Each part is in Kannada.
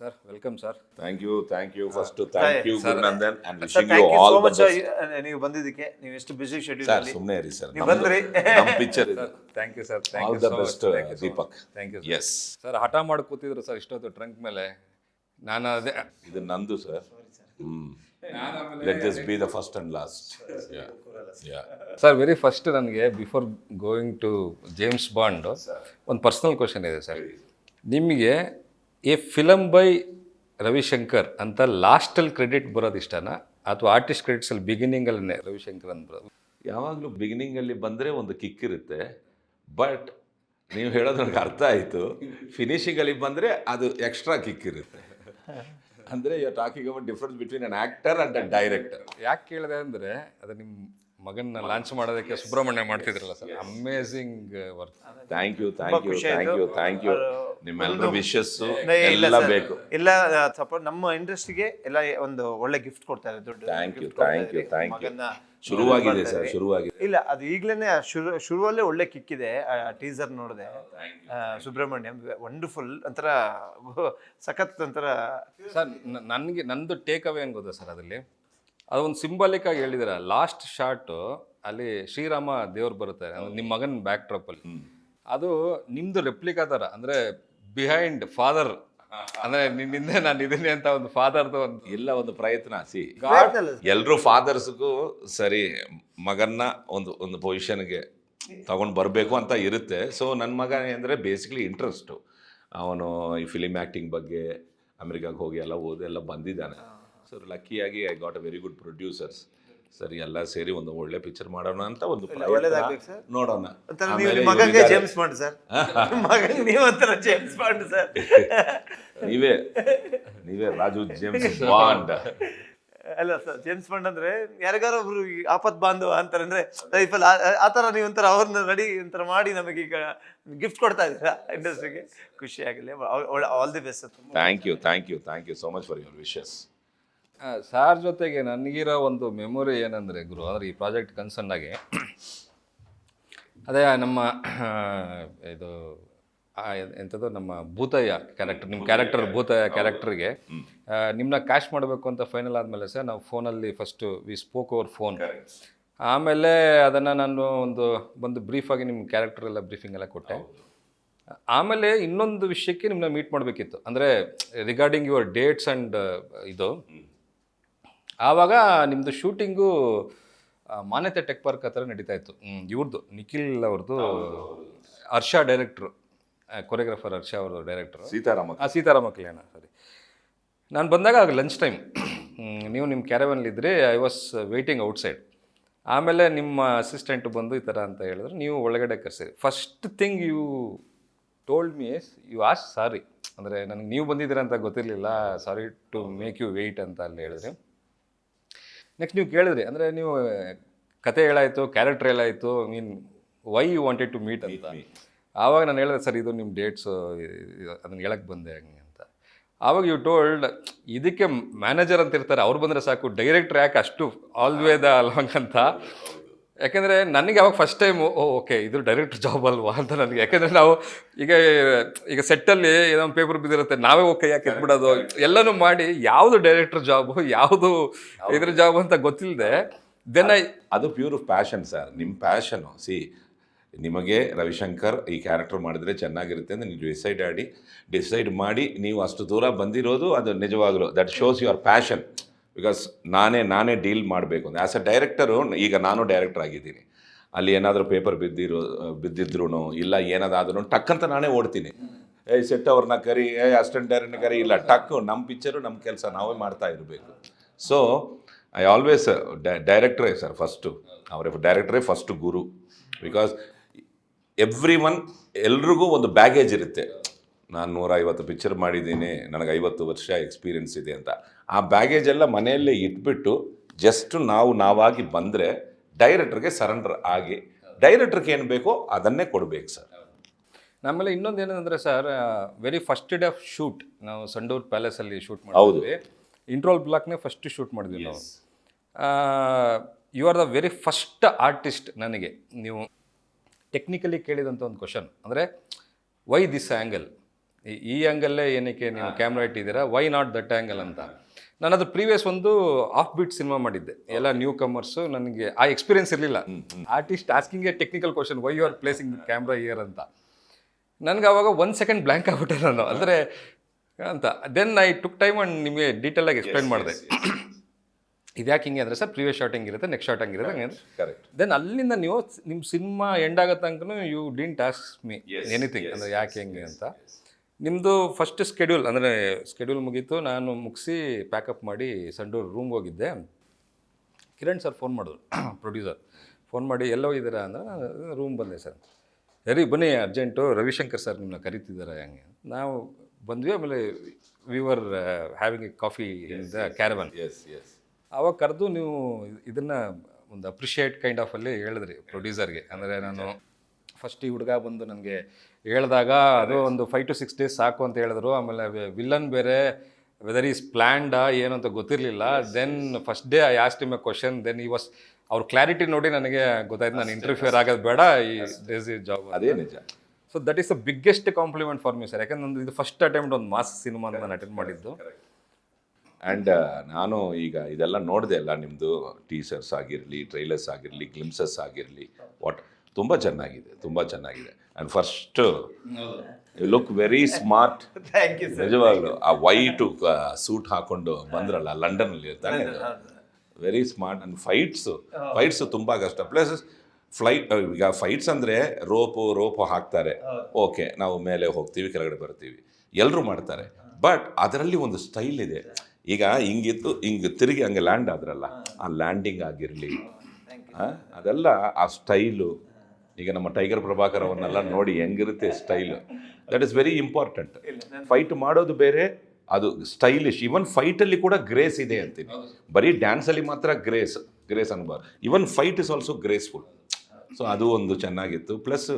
Sir welcome sir thank you thank you first thank you good Gurunandan and wishing you all much ನೀವು ಬಂದಿದ್ದಕ್ಕೆ ನೀವು ಎಷ್ಟು ಬಿಸಿ ಶೆಡ್ಯೂಲ್ ಸರ್ ಸುಮ್ಮನೆ ಇರಿ ಸರ್ ನೀವು ಬಂದ್ರಿ. ನಮ್ಮ picture thank you sir thank you the best Deepak thank you yes sir ಹಠ ಮಾಡಿ ಕೂತಿದ್ರು ಸರ್ ಇಷ್ಟೊತ್ತು ಟ್ರಂಕ್ ಮೇಲೆ. ನಾನು ಅದೇ ಇದು ನಂದು sir let this be the first and last yeah sir very first ನನಗೆ before going to James Bond ಒಂದು ಪರ್ಸನಲ್ ಕ್ವಶನ್ ಇದೆ ಸರ್ ನಿಮಗೆ ಎ ಫಿಲಮ್ ಬೈ ರವಿಶಂಕರ್ ಅಂತ ಲಾಸ್ಟಲ್ಲಿ ಕ್ರೆಡಿಟ್ ಬರೋದು ಇಷ್ಟನಾ? ಅಥವಾ ಆರ್ಟಿಸ್ಟ್ ಕ್ರೆಡಿಟ್ಸಲ್ಲಿ ಬಿಗಿನಿಂಗಲ್ಲೇ ರವಿಶಂಕರ್ ಅಂತ ಬರೋದು? ಯಾವಾಗಲೂ ಬಿಗಿನಿಂಗಲ್ಲಿ ಬಂದರೆ ಒಂದು ಕಿಕ್ ಇರುತ್ತೆ. ಬಟ್ ನೀವು ಹೇಳೋದು ನನಗೆ ಅರ್ಥ ಆಯಿತು. ಫಿನಿಷಿಂಗಲ್ಲಿ ಬಂದರೆ ಅದು ಎಕ್ಸ್ಟ್ರಾ ಕಿಕ್ ಇರುತ್ತೆ. ಅಂದರೆ you talking about difference between an actor and a director ಯಾಕೆ ಕೇಳಿದೆ ಅಂದರೆ ಅದು ನಿಮ್ಮ ಮಗನ್ನ ಲಾಂಚ್ ಮಾಡೋದಕ್ಕೆ Subrahmanya ಮಾಡ್ತಿದ್ರಲ್ಲ sir. Amazing work thank you thank you thank you thank you ನಿಮ್ಮೆಲ್ಲರ ವಿಶಸ್ ಇಲ್ಲ ಎಲ್ಲ ಬೇಕು. ಇಲ್ಲ ಸಪೋರ್ಟ್ ನಮ್ಮ ಇಂಡಸ್ಟ್ರಿಗೆ ಎಲ್ಲ ಒಂದು ಒಳ್ಳೆ ಗಿಫ್ಟ್ ಕೊಡ್ತಾರೆ ದೊಡ್ಡ ಥ್ಯಾಂಕ್ ಯು ಕೊಡ್ತಾ ಥ್ಯಾಂಕ್ ಯು ಥ್ಯಾಂಕ್ ಯು ಮಗನ್ನ ಶುರುವಾಗಿದೆ ಸರ್. ಶುರುವಾಗಿದೆ. ಇಲ್ಲ ಅದು ಈಗ್ಲೇನೆ ಶುರು ಶುರುವಲ್ಲೇ ಒಳ್ಳೆ ಕಿಕ್ ಇದೆ. ಟೀಸರ್ ನೋಡಿದೆ. ಸುಬ್ರಹ್ಮಣ್ಯಂ ವಂಡರ್ಫುಲ್ ಒಂಥರ ಸಖತ್ ಒಂಥರ ಸರ್ ನನಗೆ ನಂದು ಟೇಕ್ ಅವೇ ಏನು ಗೊತ್ತಾ ಸರ್ ಅದರಲ್ಲಿ? ಅದೊಂದು ಸಿಂಬಾಲಿಕ್ ಆಗಿ ಹೇಳಿದಿರ ಲಾಸ್ಟ್ ಶಾರ್ಟು ಅಲ್ಲಿ ಶ್ರೀರಾಮ ದೇವ್ರು ಬರುತ್ತೆ ನಿಮ್ಮ ಮಗನ ಬ್ಯಾಕ್ ಡ್ರಾಪಲ್ಲಿ ಅದು ನಿಮ್ಮದು ರೆಪ್ಲಿಕಾ ಥರ ಅಂದರೆ ಬಿಹೈಂಡ್ ಫಾದರ್ ಅಂದ್ರೆ ನಿನ್ನಿಂದ ನಾನು ಇದೀನಿ ಅಂತ ಒಂದು ಫಾದರ್ದು ಒಂದು ಎಲ್ಲ ಒಂದು ಪ್ರಯತ್ನ ಸಿ. ಎಲ್ಲರೂ ಫಾದರ್ಸ್ಗೂ ಸರಿ ಮಗನ್ನ ಒಂದು ಒಂದು ಪೊಸಿಷನ್ಗೆ ತಗೊಂಡು ಬರಬೇಕು ಅಂತ ಇರುತ್ತೆ. ಸೊ ನನ್ನ ಮಗ ಅಂದರೆ ಬೇಸಿಕ್ಲಿ ಇಂಟ್ರೆಸ್ಟು ಅವನು ಈ ಫಿಲಿಮ್ ಆ್ಯಕ್ಟಿಂಗ್ ಬಗ್ಗೆ ಅಮೆರಿಕಾಗೆ ಹೋಗಿ ಎಲ್ಲ ಓದಿ ಎಲ್ಲ ಬಂದಿದ್ದಾನೆ. So ಲಕ್ಕಿಯಾಗಿ I got a very good producers ಸರಿ ಎಲ್ಲ ಸೇರಿ ಒಂದು ಒಳ್ಳೆ ಪಿಕ್ಚರ್ ಮಾಡೋಣ ಅಂತ ಒಂದು ಪ್ರಯತ್ನ. ಸರ್. ನೋಡೋಣ. ಒಂಥರ ನೀವು ನಿಮ್ಮ ಮಗಂಗೆ ಇವ್ರಿದ್ದಾರೆ. James Bond sir. ಮಗನ್ ನೀವು ಒಂಥರ ಜೇಮ್ಸ್ ಬಾಂಡ್ ಸರ್. ನೀವೇ ನೀವೇ ರಾಜು ಜೇಮ್ಸ್ ಬಾಂಡ್ ಅಲ್ಲ ಸರ್ ಜೇಮ್ಸ್ ಬಾಂಡ್ ಅಂದ್ರೆ ಯಾರಿಗಾರು ಒಬ್ರು ಆಪತ್ ಬಾಂಧವ ಅಂತಾರೆ ಅಂದ್ರೆ ಲೈಫಲ್ಲಿ ಆ ಥರ ನೀವು ಒಂಥರ ಅವ್ರನ್ನ ರೆಡಿ ಒಂಥರ ಮಾಡಿ ನಮಗೆ ಈಗ ಗಿಫ್ಟ್ ಕೊಡ್ತಾ ಇದ್ದೀರಾ ಇಂಡಸ್ಟ್ರಿಗೆ ಖುಷಿ ಆಗಲಿ. All the best thank you thank you thank you so much for your wishes sir ಜೊತೆಗೆ ನನಗಿರೋ ಒಂದು ಮೆಮೊರಿ ಏನಂದರೆ ಗುರು ಅಂದರೆ ಈ ಪ್ರಾಜೆಕ್ಟ್ ಕನ್ಸರ್ನ್ ಆಗಿ ಅದೇ ನಮ್ಮ ಇದು ಎಂಥದ್ದು ನಮ್ಮ ಭೂತಯ್ಯ ಕ್ಯಾರೆಕ್ಟರ್ ನಿಮ್ಮ ಕ್ಯಾರೆಕ್ಟರ್ ಭೂತಯ್ಯ. ಕ್ಯಾರೆಕ್ಟರ್ಗೆ ನಿಮ್ಮನ್ನ ಕ್ಯಾಶ್ ಮಾಡಬೇಕು ಅಂತ ಫೈನಲ್ ಆದಮೇಲೆ ಸರ್ ನಾವು ಫೋನಲ್ಲಿ first we spoke over phone ಆಮೇಲೆ ಅದನ್ನು ನಾನು ಒಂದು ಒಂದು ಬ್ರೀಫಾಗಿ ನಿಮ್ಮ ಕ್ಯಾರೆಕ್ಟರ್ ಎಲ್ಲ ಬ್ರೀಫಿಂಗ್ ಎಲ್ಲ ಕೊಟ್ಟೆ. ಆಮೇಲೆ ಇನ್ನೊಂದು ವಿಷಯಕ್ಕೆ ನಿಮ್ಮನ್ನ ಮೀಟ್ ಮಾಡಬೇಕಿತ್ತು. ಅಂದರೆ ರಿಗಾರ್ಡಿಂಗ್ ಯುವರ್ ಡೇಟ್ಸ್ ಆ್ಯಂಡ್ ಇದು ಆವಾಗ ನಿಮ್ಮದು ಶೂಟಿಂಗು ಮಾನ್ಯತೆ ಟೆಕ್ ಪಾರ್ಕ್ ಹತ್ರ ನಡೀತಾ ಇತ್ತು. ಇವ್ರದ್ದು ನಿಖಿಲ್ ಅವ್ರದ್ದು ಹರ್ಷ ಡೈರೆಕ್ಟ್ರು. ಕೊರಿಯೋಗ್ರಾಫರ್ ಹರ್ಷ ಅವ್ರದ್ದು ಡೈರೆಕ್ಟ್ರು. ಸೀತಾರಾಮ ಆ ಸೀತಾರಾಮ ಕಲ್ಯಾಣ ಸರಿ. ನಾನು ಬಂದಾಗ ಆಗ ಲಂಚ್ ಟೈಮ್ ನೀವು ನಿಮ್ಮ ಕ್ಯಾರವನ್ಲಿದ್ದರೆ ಐ ವಾಸ್ ವೇಟಿಂಗ್ ಔಟ್ಸೈಡ್ ಆಮೇಲೆ ನಿಮ್ಮ ಅಸಿಸ್ಟೆಂಟ್ ಬಂದು ಈ ಥರ ಅಂತ ಹೇಳಿದ್ರೆ ನೀವು ಒಳಗಡೆ ಕರೆಸಿರಿ. First thing you told me is you as sorry ಅಂದರೆ ನನಗೆ ನೀವು ಬಂದಿದ್ದೀರ ಅಂತ ಗೊತ್ತಿರಲಿಲ್ಲ sorry to make you wait ಅಂತ ಅಲ್ಲಿ ಹೇಳಿದ್ರಿ. ನೆಕ್ಸ್ಟ್ ನೀವು ಕೇಳಿದ್ರಿ ಅಂದರೆ ನೀವು ಕತೆ ಹೇಳಾಯಿತು character ಹೇಳಾಯಿತು mean why you wanted to meet ಅಂತ. ಆವಾಗ ನಾನು ಹೇಳಿದೆ ಸರ್ ಇದು ನಿಮ್ಮ ಡೇಟ್ಸು ಅದನ್ನು ಹೇಳಕ್ಕೆ ಬಂದೆ ಹಂಗೆ ಅಂತ. ಆವಾಗ ಯು ಟೋಲ್ಡ್ ಇದಕ್ಕೆ ಮ್ಯಾನೇಜರ್ ಅಂತ ಇರ್ತಾರೆ ಅವ್ರು ಬಂದರೆ ಸಾಕು ಡೈರೆಕ್ಟ್ರ್ ಯಾಕೆ ಅಷ್ಟು ಆಲ್ವೇ ದ ಅಲಾಂಗ್ ಅಂತ. ಯಾಕೆಂದರೆ ನನಗೆ ಅವಾಗ ಫಸ್ಟ್ ಟೈಮು ಓ ಓಕೆ ಇದು ಡೈರೆಕ್ಟ್ರ್ ಜಾಬ್ ಅಲ್ವಾ ಅಂತ ನನಗೆ. ಯಾಕೆಂದರೆ ನಾವು ಈಗ ಈಗ ಸೆಟ್ಟಲ್ಲಿ ಏನೋ ಪೇಪರ್ ಬಿದ್ದಿರುತ್ತೆ, ನಾವೇ ಓಕೆ ಯಾಕೆ ಎದ್ಬಿಡೋದು ಎಲ್ಲನೂ ಮಾಡಿ ಯಾವುದು ಡೈರೆಕ್ಟ್ರ್ ಜಾಬು ಯಾವುದು ಇದ್ರ ಜಾಬ್ ಅಂತ ಗೊತ್ತಿಲ್ಲದೆ ದೆನ್ ಐ ಅದು ಪ್ಯೂರ್ ಪ್ಯಾಷನ್ ಸರ್ ನಿಮ್ಮ ಪ್ಯಾಷನು ಸಿ ನಿಮಗೆ ರವಿಶಂಕರ್ ಈ ಕ್ಯಾರೆಕ್ಟರ್ ಮಾಡಿದ್ರೆ ಚೆನ್ನಾಗಿರುತ್ತೆ ಅಂತ ನೀವು ಡಿಸೈಡ್ ಆಡಿ ಡಿಸೈಡ್ ಮಾಡಿ ನೀವು ಅಷ್ಟು ದೂರ ಬಂದಿರೋದು ಅದು ನಿಜವಾಗಲೂ. That shows your passion because ನಾನೇ ನಾನೇ ಡೀಲ್ ಮಾಡಬೇಕು ಅಂದರೆ ಆ್ಯಸ್ ಅ ಡೈರೆಕ್ಟರು ಈಗ ನಾನು ಡೈರೆಕ್ಟರ್ ಆಗಿದ್ದೀನಿ. ಅಲ್ಲಿ ಏನಾದರೂ ಪೇಪರ್ ಬಿದ್ದಿರೋ ಬಿದ್ದಿದ್ರು ಇಲ್ಲ ಏನಾದ್ರೂ ಟಕ್ ಅಂತ ನಾನೇ ಓಡ್ತೀನಿ. ಏಯ್ ಸೆಟ್ ಅವ್ರನ್ನ ಕರಿ, ಏಯ್ ಅಸ್ಟೆಂಟ್ ಡೈರೆಕ್ಟರ್ನ ಕರಿ, ಇಲ್ಲ, ಟಕ್ ನಮ್ಮ ಪಿಕ್ಚರು ನಮ್ಮ ಕೆಲಸ ನಾವೇ ಮಾಡ್ತಾ ಇರಬೇಕು. ಸೊ ಐ ಆಲ್ವೇಸ್ ಡೈರೆಕ್ಟ್ರೇ ಸರ್ ಫಸ್ಟು ಅವರ ಡೈರೆಕ್ಟ್ರೇ ಫಸ್ಟ್ ಗುರು. ಬಿಕಾಸ್ ಎವ್ರಿ ಒನ್ ಎಲ್ರಿಗೂ ಒಂದು ಬ್ಯಾಗೇಜ್ ಇರುತ್ತೆ. ನಾನು ನೂರ ಐವತ್ತು ಪಿಕ್ಚರ್ ಮಾಡಿದ್ದೀನಿ, ನನಗೆ ಐವತ್ತು ವರ್ಷ ಎಕ್ಸ್ಪೀರಿಯನ್ಸ್ ಇದೆ ಅಂತ. ಆ ಬ್ಯಾಗೇಜ್ ಎಲ್ಲ ಮನೆಯಲ್ಲೇ ಇಟ್ಬಿಟ್ಟು ಜಸ್ಟ್ ನಾವು ನಾವಾಗಿ ಬಂದರೆ ಡೈರೆಕ್ಟ್ರಿಗೆ ಸರೆಂಡರ್ ಆಗಿ ಡೈರೆಕ್ಟ್ರಿಗೆ ಏನು ಬೇಕೋ ಅದನ್ನೇ ಕೊಡಬೇಕು ಸರ್ ನಮ್ಮಲ್ಲಿ ಇನ್ನೊಂದು ಏನಂದ್ರೆ sir very first day of shoot ನಾವು ಸಂಡೂರ್ ಪ್ಯಾಲೇಸಲ್ಲಿ ಶೂಟ್ ಹೌದು. ಮಾಡಿದ್ವಿ. ಇಂಟ್ರೋಲ್ ಬ್ಲಾಕ್ನೇ ಫಸ್ಟ್ ಶೂಟ್ ಮಾಡಿದ್ವಿ ನಾವು. You are the very first artist ನನಗೆ. ನೀವು ಟೆಕ್ನಿಕಲಿ ಕೇಳಿದಂಥ ಒಂದು ಕ್ವಶನ್ ಅಂದರೆ ವೈ ದಿಸ್ ಆ್ಯಂಗಲ್ ಈ- ಈ ಆ್ಯಂಗಲ್ಲೇ ಏನಕ್ಕೆ ನೀವು ಕ್ಯಾಮ್ರಾ ಇಟ್ಟಿದ್ದೀರಾ? ವೈ ನಾಟ್ ದಟ್ ಆ್ಯಂಗಲ್ ಅಂತ? ನಾನು ಅದು ಪ್ರೀವಿಯಸ್ ಒಂದು ಆಫ್ ಬೀಟ್ ಸಿನಿಮಾ ಮಾಡಿದ್ದೆ. ಎಲ್ಲ ನ್ಯೂ ಕಮರ್ಸು ನನಗೆ ಆ ಎಕ್ಸ್ಪೀರಿಯನ್ಸ್ ಇರಲಿಲ್ಲ. Artist asking a technical question why you are placing camera here ಅಂತ. ನನಗೆ ಅವಾಗ ಒಂದು ಸೆಕೆಂಡ್ ಬ್ಲ್ಯಾಂಕ್ ಆಗ್ಬಿಟ್ಟೆ ನಾನು. ಅಂದರೆ ಅಂತ. Then I took time and ನಿಮಗೆ ಡೀಟೇಲಾಗಿ ಎಕ್ಸ್ಪ್ಲೈನ್ ಮಾಡಿದೆ. ಇದ್ಯಾಕೆ ಹಿಂಗೆ ಅಂದರೆ ಸರ್ ಪ್ರೀವಿಯಸ್ ಶಾರ್ಟ್ ಹೆಂಗಿರುತ್ತೆ ನೆಕ್ಸ್ಟ್ ಶಾರ್ಟ್ ಹಂಗಿರುತ್ತೆ ಹಂಗೆ ಕರೆಕ್ಟ್ ದೆನ್ ಅಲ್ಲಿಂದ ನೀವು ನಿಮ್ಮ ಸಿನಿಮಾ ಎಂಡ್ ಆಗೋ ತನಕ you didn't ask me anything ಅಂದರೆ ಯಾಕೆ ಹೆಂಗೆ ಅಂತ. ನಿಮ್ಮದು ಫಸ್ಟ್ ಸ್ಕೆಡ್ಯೂಲ್ ಅಂದರೆ ಸ್ಕೆಡ್ಯೂಲ್ ಮುಗೀತು ನಾನು ಮುಗಿಸಿ ಪ್ಯಾಕಪ್ ಮಾಡಿ ಸಂಡೂರು ರೂಮ್ಗೆ ಹೋಗಿದ್ದೆ. ಕಿರಣ್ ಸರ್ ಫೋನ್ ಮಾಡಿದ್ರು ಪ್ರೊಡ್ಯೂಸರ್ ಫೋನ್ ಮಾಡಿ ಎಲ್ಲ ಹೋಗಿದ್ದೀರಾ? ಅಂದರೆ ನಾನು ರೂಮ್ ಬಂದೆ ಸರ್ ಸರಿ ಬನ್ನಿ ಅರ್ಜೆಂಟು ರವಿಶಂಕರ್ ಸರ್ ನಿಮ್ಮನ್ನ ಕರಿತಿದ್ದಾರೆ ಹಂಗೆ. ನಾವು ಬಂದ್ವಿ ಆಮೇಲೆ we were having a coffee in the caravan yes yes ಅವಾಗ ಕರೆದು ನೀವು ಇದನ್ನು ಒಂದು ಅಪ್ರಿಷಿಯೇಟ್ ಕೈಂಡ್ ಆಫಲ್ಲಿ ಹೇಳಿದ್ರಿ ಪ್ರೊಡ್ಯೂಸರ್ಗೆ ಅಂದರೆ ನಾನು ಫಸ್ಟ್ ಈ ಹುಡುಗ ಬಂದು ನನಗೆ ಹೇಳಿದಾಗ ಅದು ಒಂದು ಫೈವ್ ಟು ಸಿಕ್ಸ್ ಡೇಸ್ ಸಾಕು ಅಂತ ಹೇಳಿದ್ರು. ಆಮೇಲೆ ವಿಲ್ಲನ್ ಬೇರೆ ವೆದರ್ ಈಸ್ ಪ್ಲ್ಯಾಂಡಾ ಏನು ಅಂತ ಗೊತ್ತಿರಲಿಲ್ಲ. Then first day I asked him a question then he was ಅವ್ರ ಕ್ಲಾರಿಟಿ ನೋಡಿ ನನಗೆ ಗೊತ್ತಾಯ್ತು. ನಾನು ಇಂಟರ್ಫಿಯರ್ ಆಗೋದು ಬೇಡ. ಈ ಡೇಸ್ ಈ ಜಾಬ್ ಅದೇ ನಿಜ. So that is the biggest compliment for me sir ಯಾಕಂದ್ರೆ ನಂದು ಇದು ಫಸ್ಟ್ ಅಟೆಂಪ್ಟ್ ಒಂದು ಮಾಸ್ ಸಿನಿಮಾ ನಾನು ಅಟೆಂಡ್ ಮಾಡಿದ್ದು. ಆ್ಯಂಡ್ ನಾನು ಈಗ ಇದೆಲ್ಲ ನೋಡಿದೆ ಅಲ್ಲ ನಿಮ್ಮದು ಟೀಸರ್ಸ್ ಆಗಿರಲಿ ಟ್ರೈಲರ್ಸ್ ಆಗಿರಲಿ ಗ್ಲಿಮ್ಸಸ್ ಆಗಿರಲಿ. ವಾಟ್ ತುಂಬ ಚೆನ್ನಾಗಿದೆ ತುಂಬ ಚೆನ್ನಾಗಿದೆ. And first you look very smart thank you sir ನಿಜವಾಗ್ಲು ಆ ವೈಟು ಸೂಟ್ ಹಾಕೊಂಡು ಬಂದ್ರಲ್ಲ ಲಂಡನಲ್ಲಿ ಇರ್ತಾನೆ very smart and fights fights ತುಂಬ ಕಷ್ಟ. ಪ್ಲಸ್ ಫ್ಲೈಟ್ ಈಗ ಫೈಟ್ಸ್ ಅಂದರೆ ರೋಪು ರೋಪು ಹಾಕ್ತಾರೆ. ಓಕೆ ನಾವು ಮೇಲೆ ಹೋಗ್ತೀವಿ ಕೆಳಗಡೆ ಬರ್ತೀವಿ. ಎಲ್ಲರೂ ಮಾಡ್ತಾರೆ. ಬಟ್ ಅದರಲ್ಲಿ ಒಂದು ಸ್ಟೈಲ್ ಇದೆ. ಈಗ ಹಿಂಗಿತ್ತು ಹಿಂಗೆ ತಿರುಗಿ ಹಂಗೆ ಲ್ಯಾಂಡ್ ಆದ್ರಲ್ಲ ಆ ಲ್ಯಾಂಡಿಂಗ್ ಆಗಿರಲಿ. ಅದೆಲ್ಲ ಆ ಸ್ಟೈಲು ಈಗ ನಮ್ಮ ಟೈಗರ್ ಪ್ರಭಾಕರ್ ಅವನ್ನೆಲ್ಲ ನೋಡಿ ಹೆಂಗಿರುತ್ತೆ style that is very important fight ಮಾಡೋದು ಬೇರೆ ಅದು ಸ್ಟೈಲಿಶ್ ಇವನ್ ಫೈಟಲ್ಲಿ ಕೂಡ ಗ್ರೇಸ್ ಇದೆ ಅಂತೀನಿ. ಬರೀ ಡ್ಯಾನ್ಸಲ್ಲಿ ಮಾತ್ರ grace grace ಅನ್ಬಾರ್ದು. Even fight is also graceful so ಅದು ಒಂದು ಚೆನ್ನಾಗಿತ್ತು. ಪ್ಲಸ್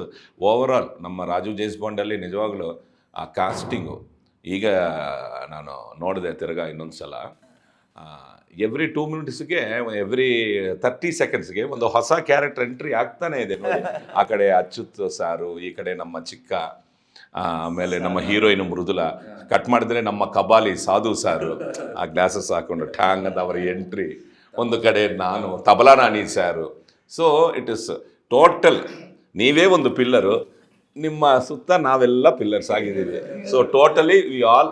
ಓವರ್ ಆಲ್ ನಮ್ಮ ರಾಜು ಜೈಸ್ಬಾಂಡಲ್ಲಿ ನಿಜವಾಗ್ಲೂ ಆ ಕಾಸ್ಟಿಂಗು ಈಗ ನಾನು ನೋಡಿದೆ ತಿರ್ಗಾ ಇನ್ನೊಂದು ಸಲ ಎವ್ರಿ ಟೂ ಮಿನಿಟ್ಸ್ಗೆ ಎವ್ರಿ ತರ್ಟಿ ಸೆಕೆಂಡ್ಸ್ಗೆ ಒಂದು ಹೊಸ ಕ್ಯಾರೆಕ್ಟರ್ ಎಂಟ್ರಿ ಆಗ್ತಾನೆ ಇದೆ ನೋಡಿ. ಆ ಕಡೆ ಅಚ್ಯುತ್ ಸಾರು ಈ ಕಡೆ ನಮ್ಮ ಚಿಕ್ಕ ಆಮೇಲೆ ನಮ್ಮ ಹೀರೋಯಿನ್ ಮೃದುಲ. ಕಟ್ ಮಾಡಿದ್ರೆ ನಮ್ಮ ಕಬಾಲಿ ಸಾಧು ಸಾರು. ಆ ಗ್ಲಾಸಸ್ ಹಾಕೊಂಡು ಠ್ಯಾಂಗ್ ಅಂತ ಅವರ ಎಂಟ್ರಿ ಒಂದು ಕಡೆ ನಾನು ತಬಲಾ ನಾನಿ ಸಾರು. ಸೊ ಇಟ್ ಇಸ್ ಟೋಟಲ್ ನೀವೇ ಒಂದು ಪಿಲ್ಲರು ನಿಮ್ಮ ಸುತ್ತ ನಾವೆಲ್ಲ ಪಿಲ್ಲರ್ಸ್ ಆಗಿದ್ದೀವಿ. ಸೊ ಟೋಟಲಿ ವಿ ಆಲ್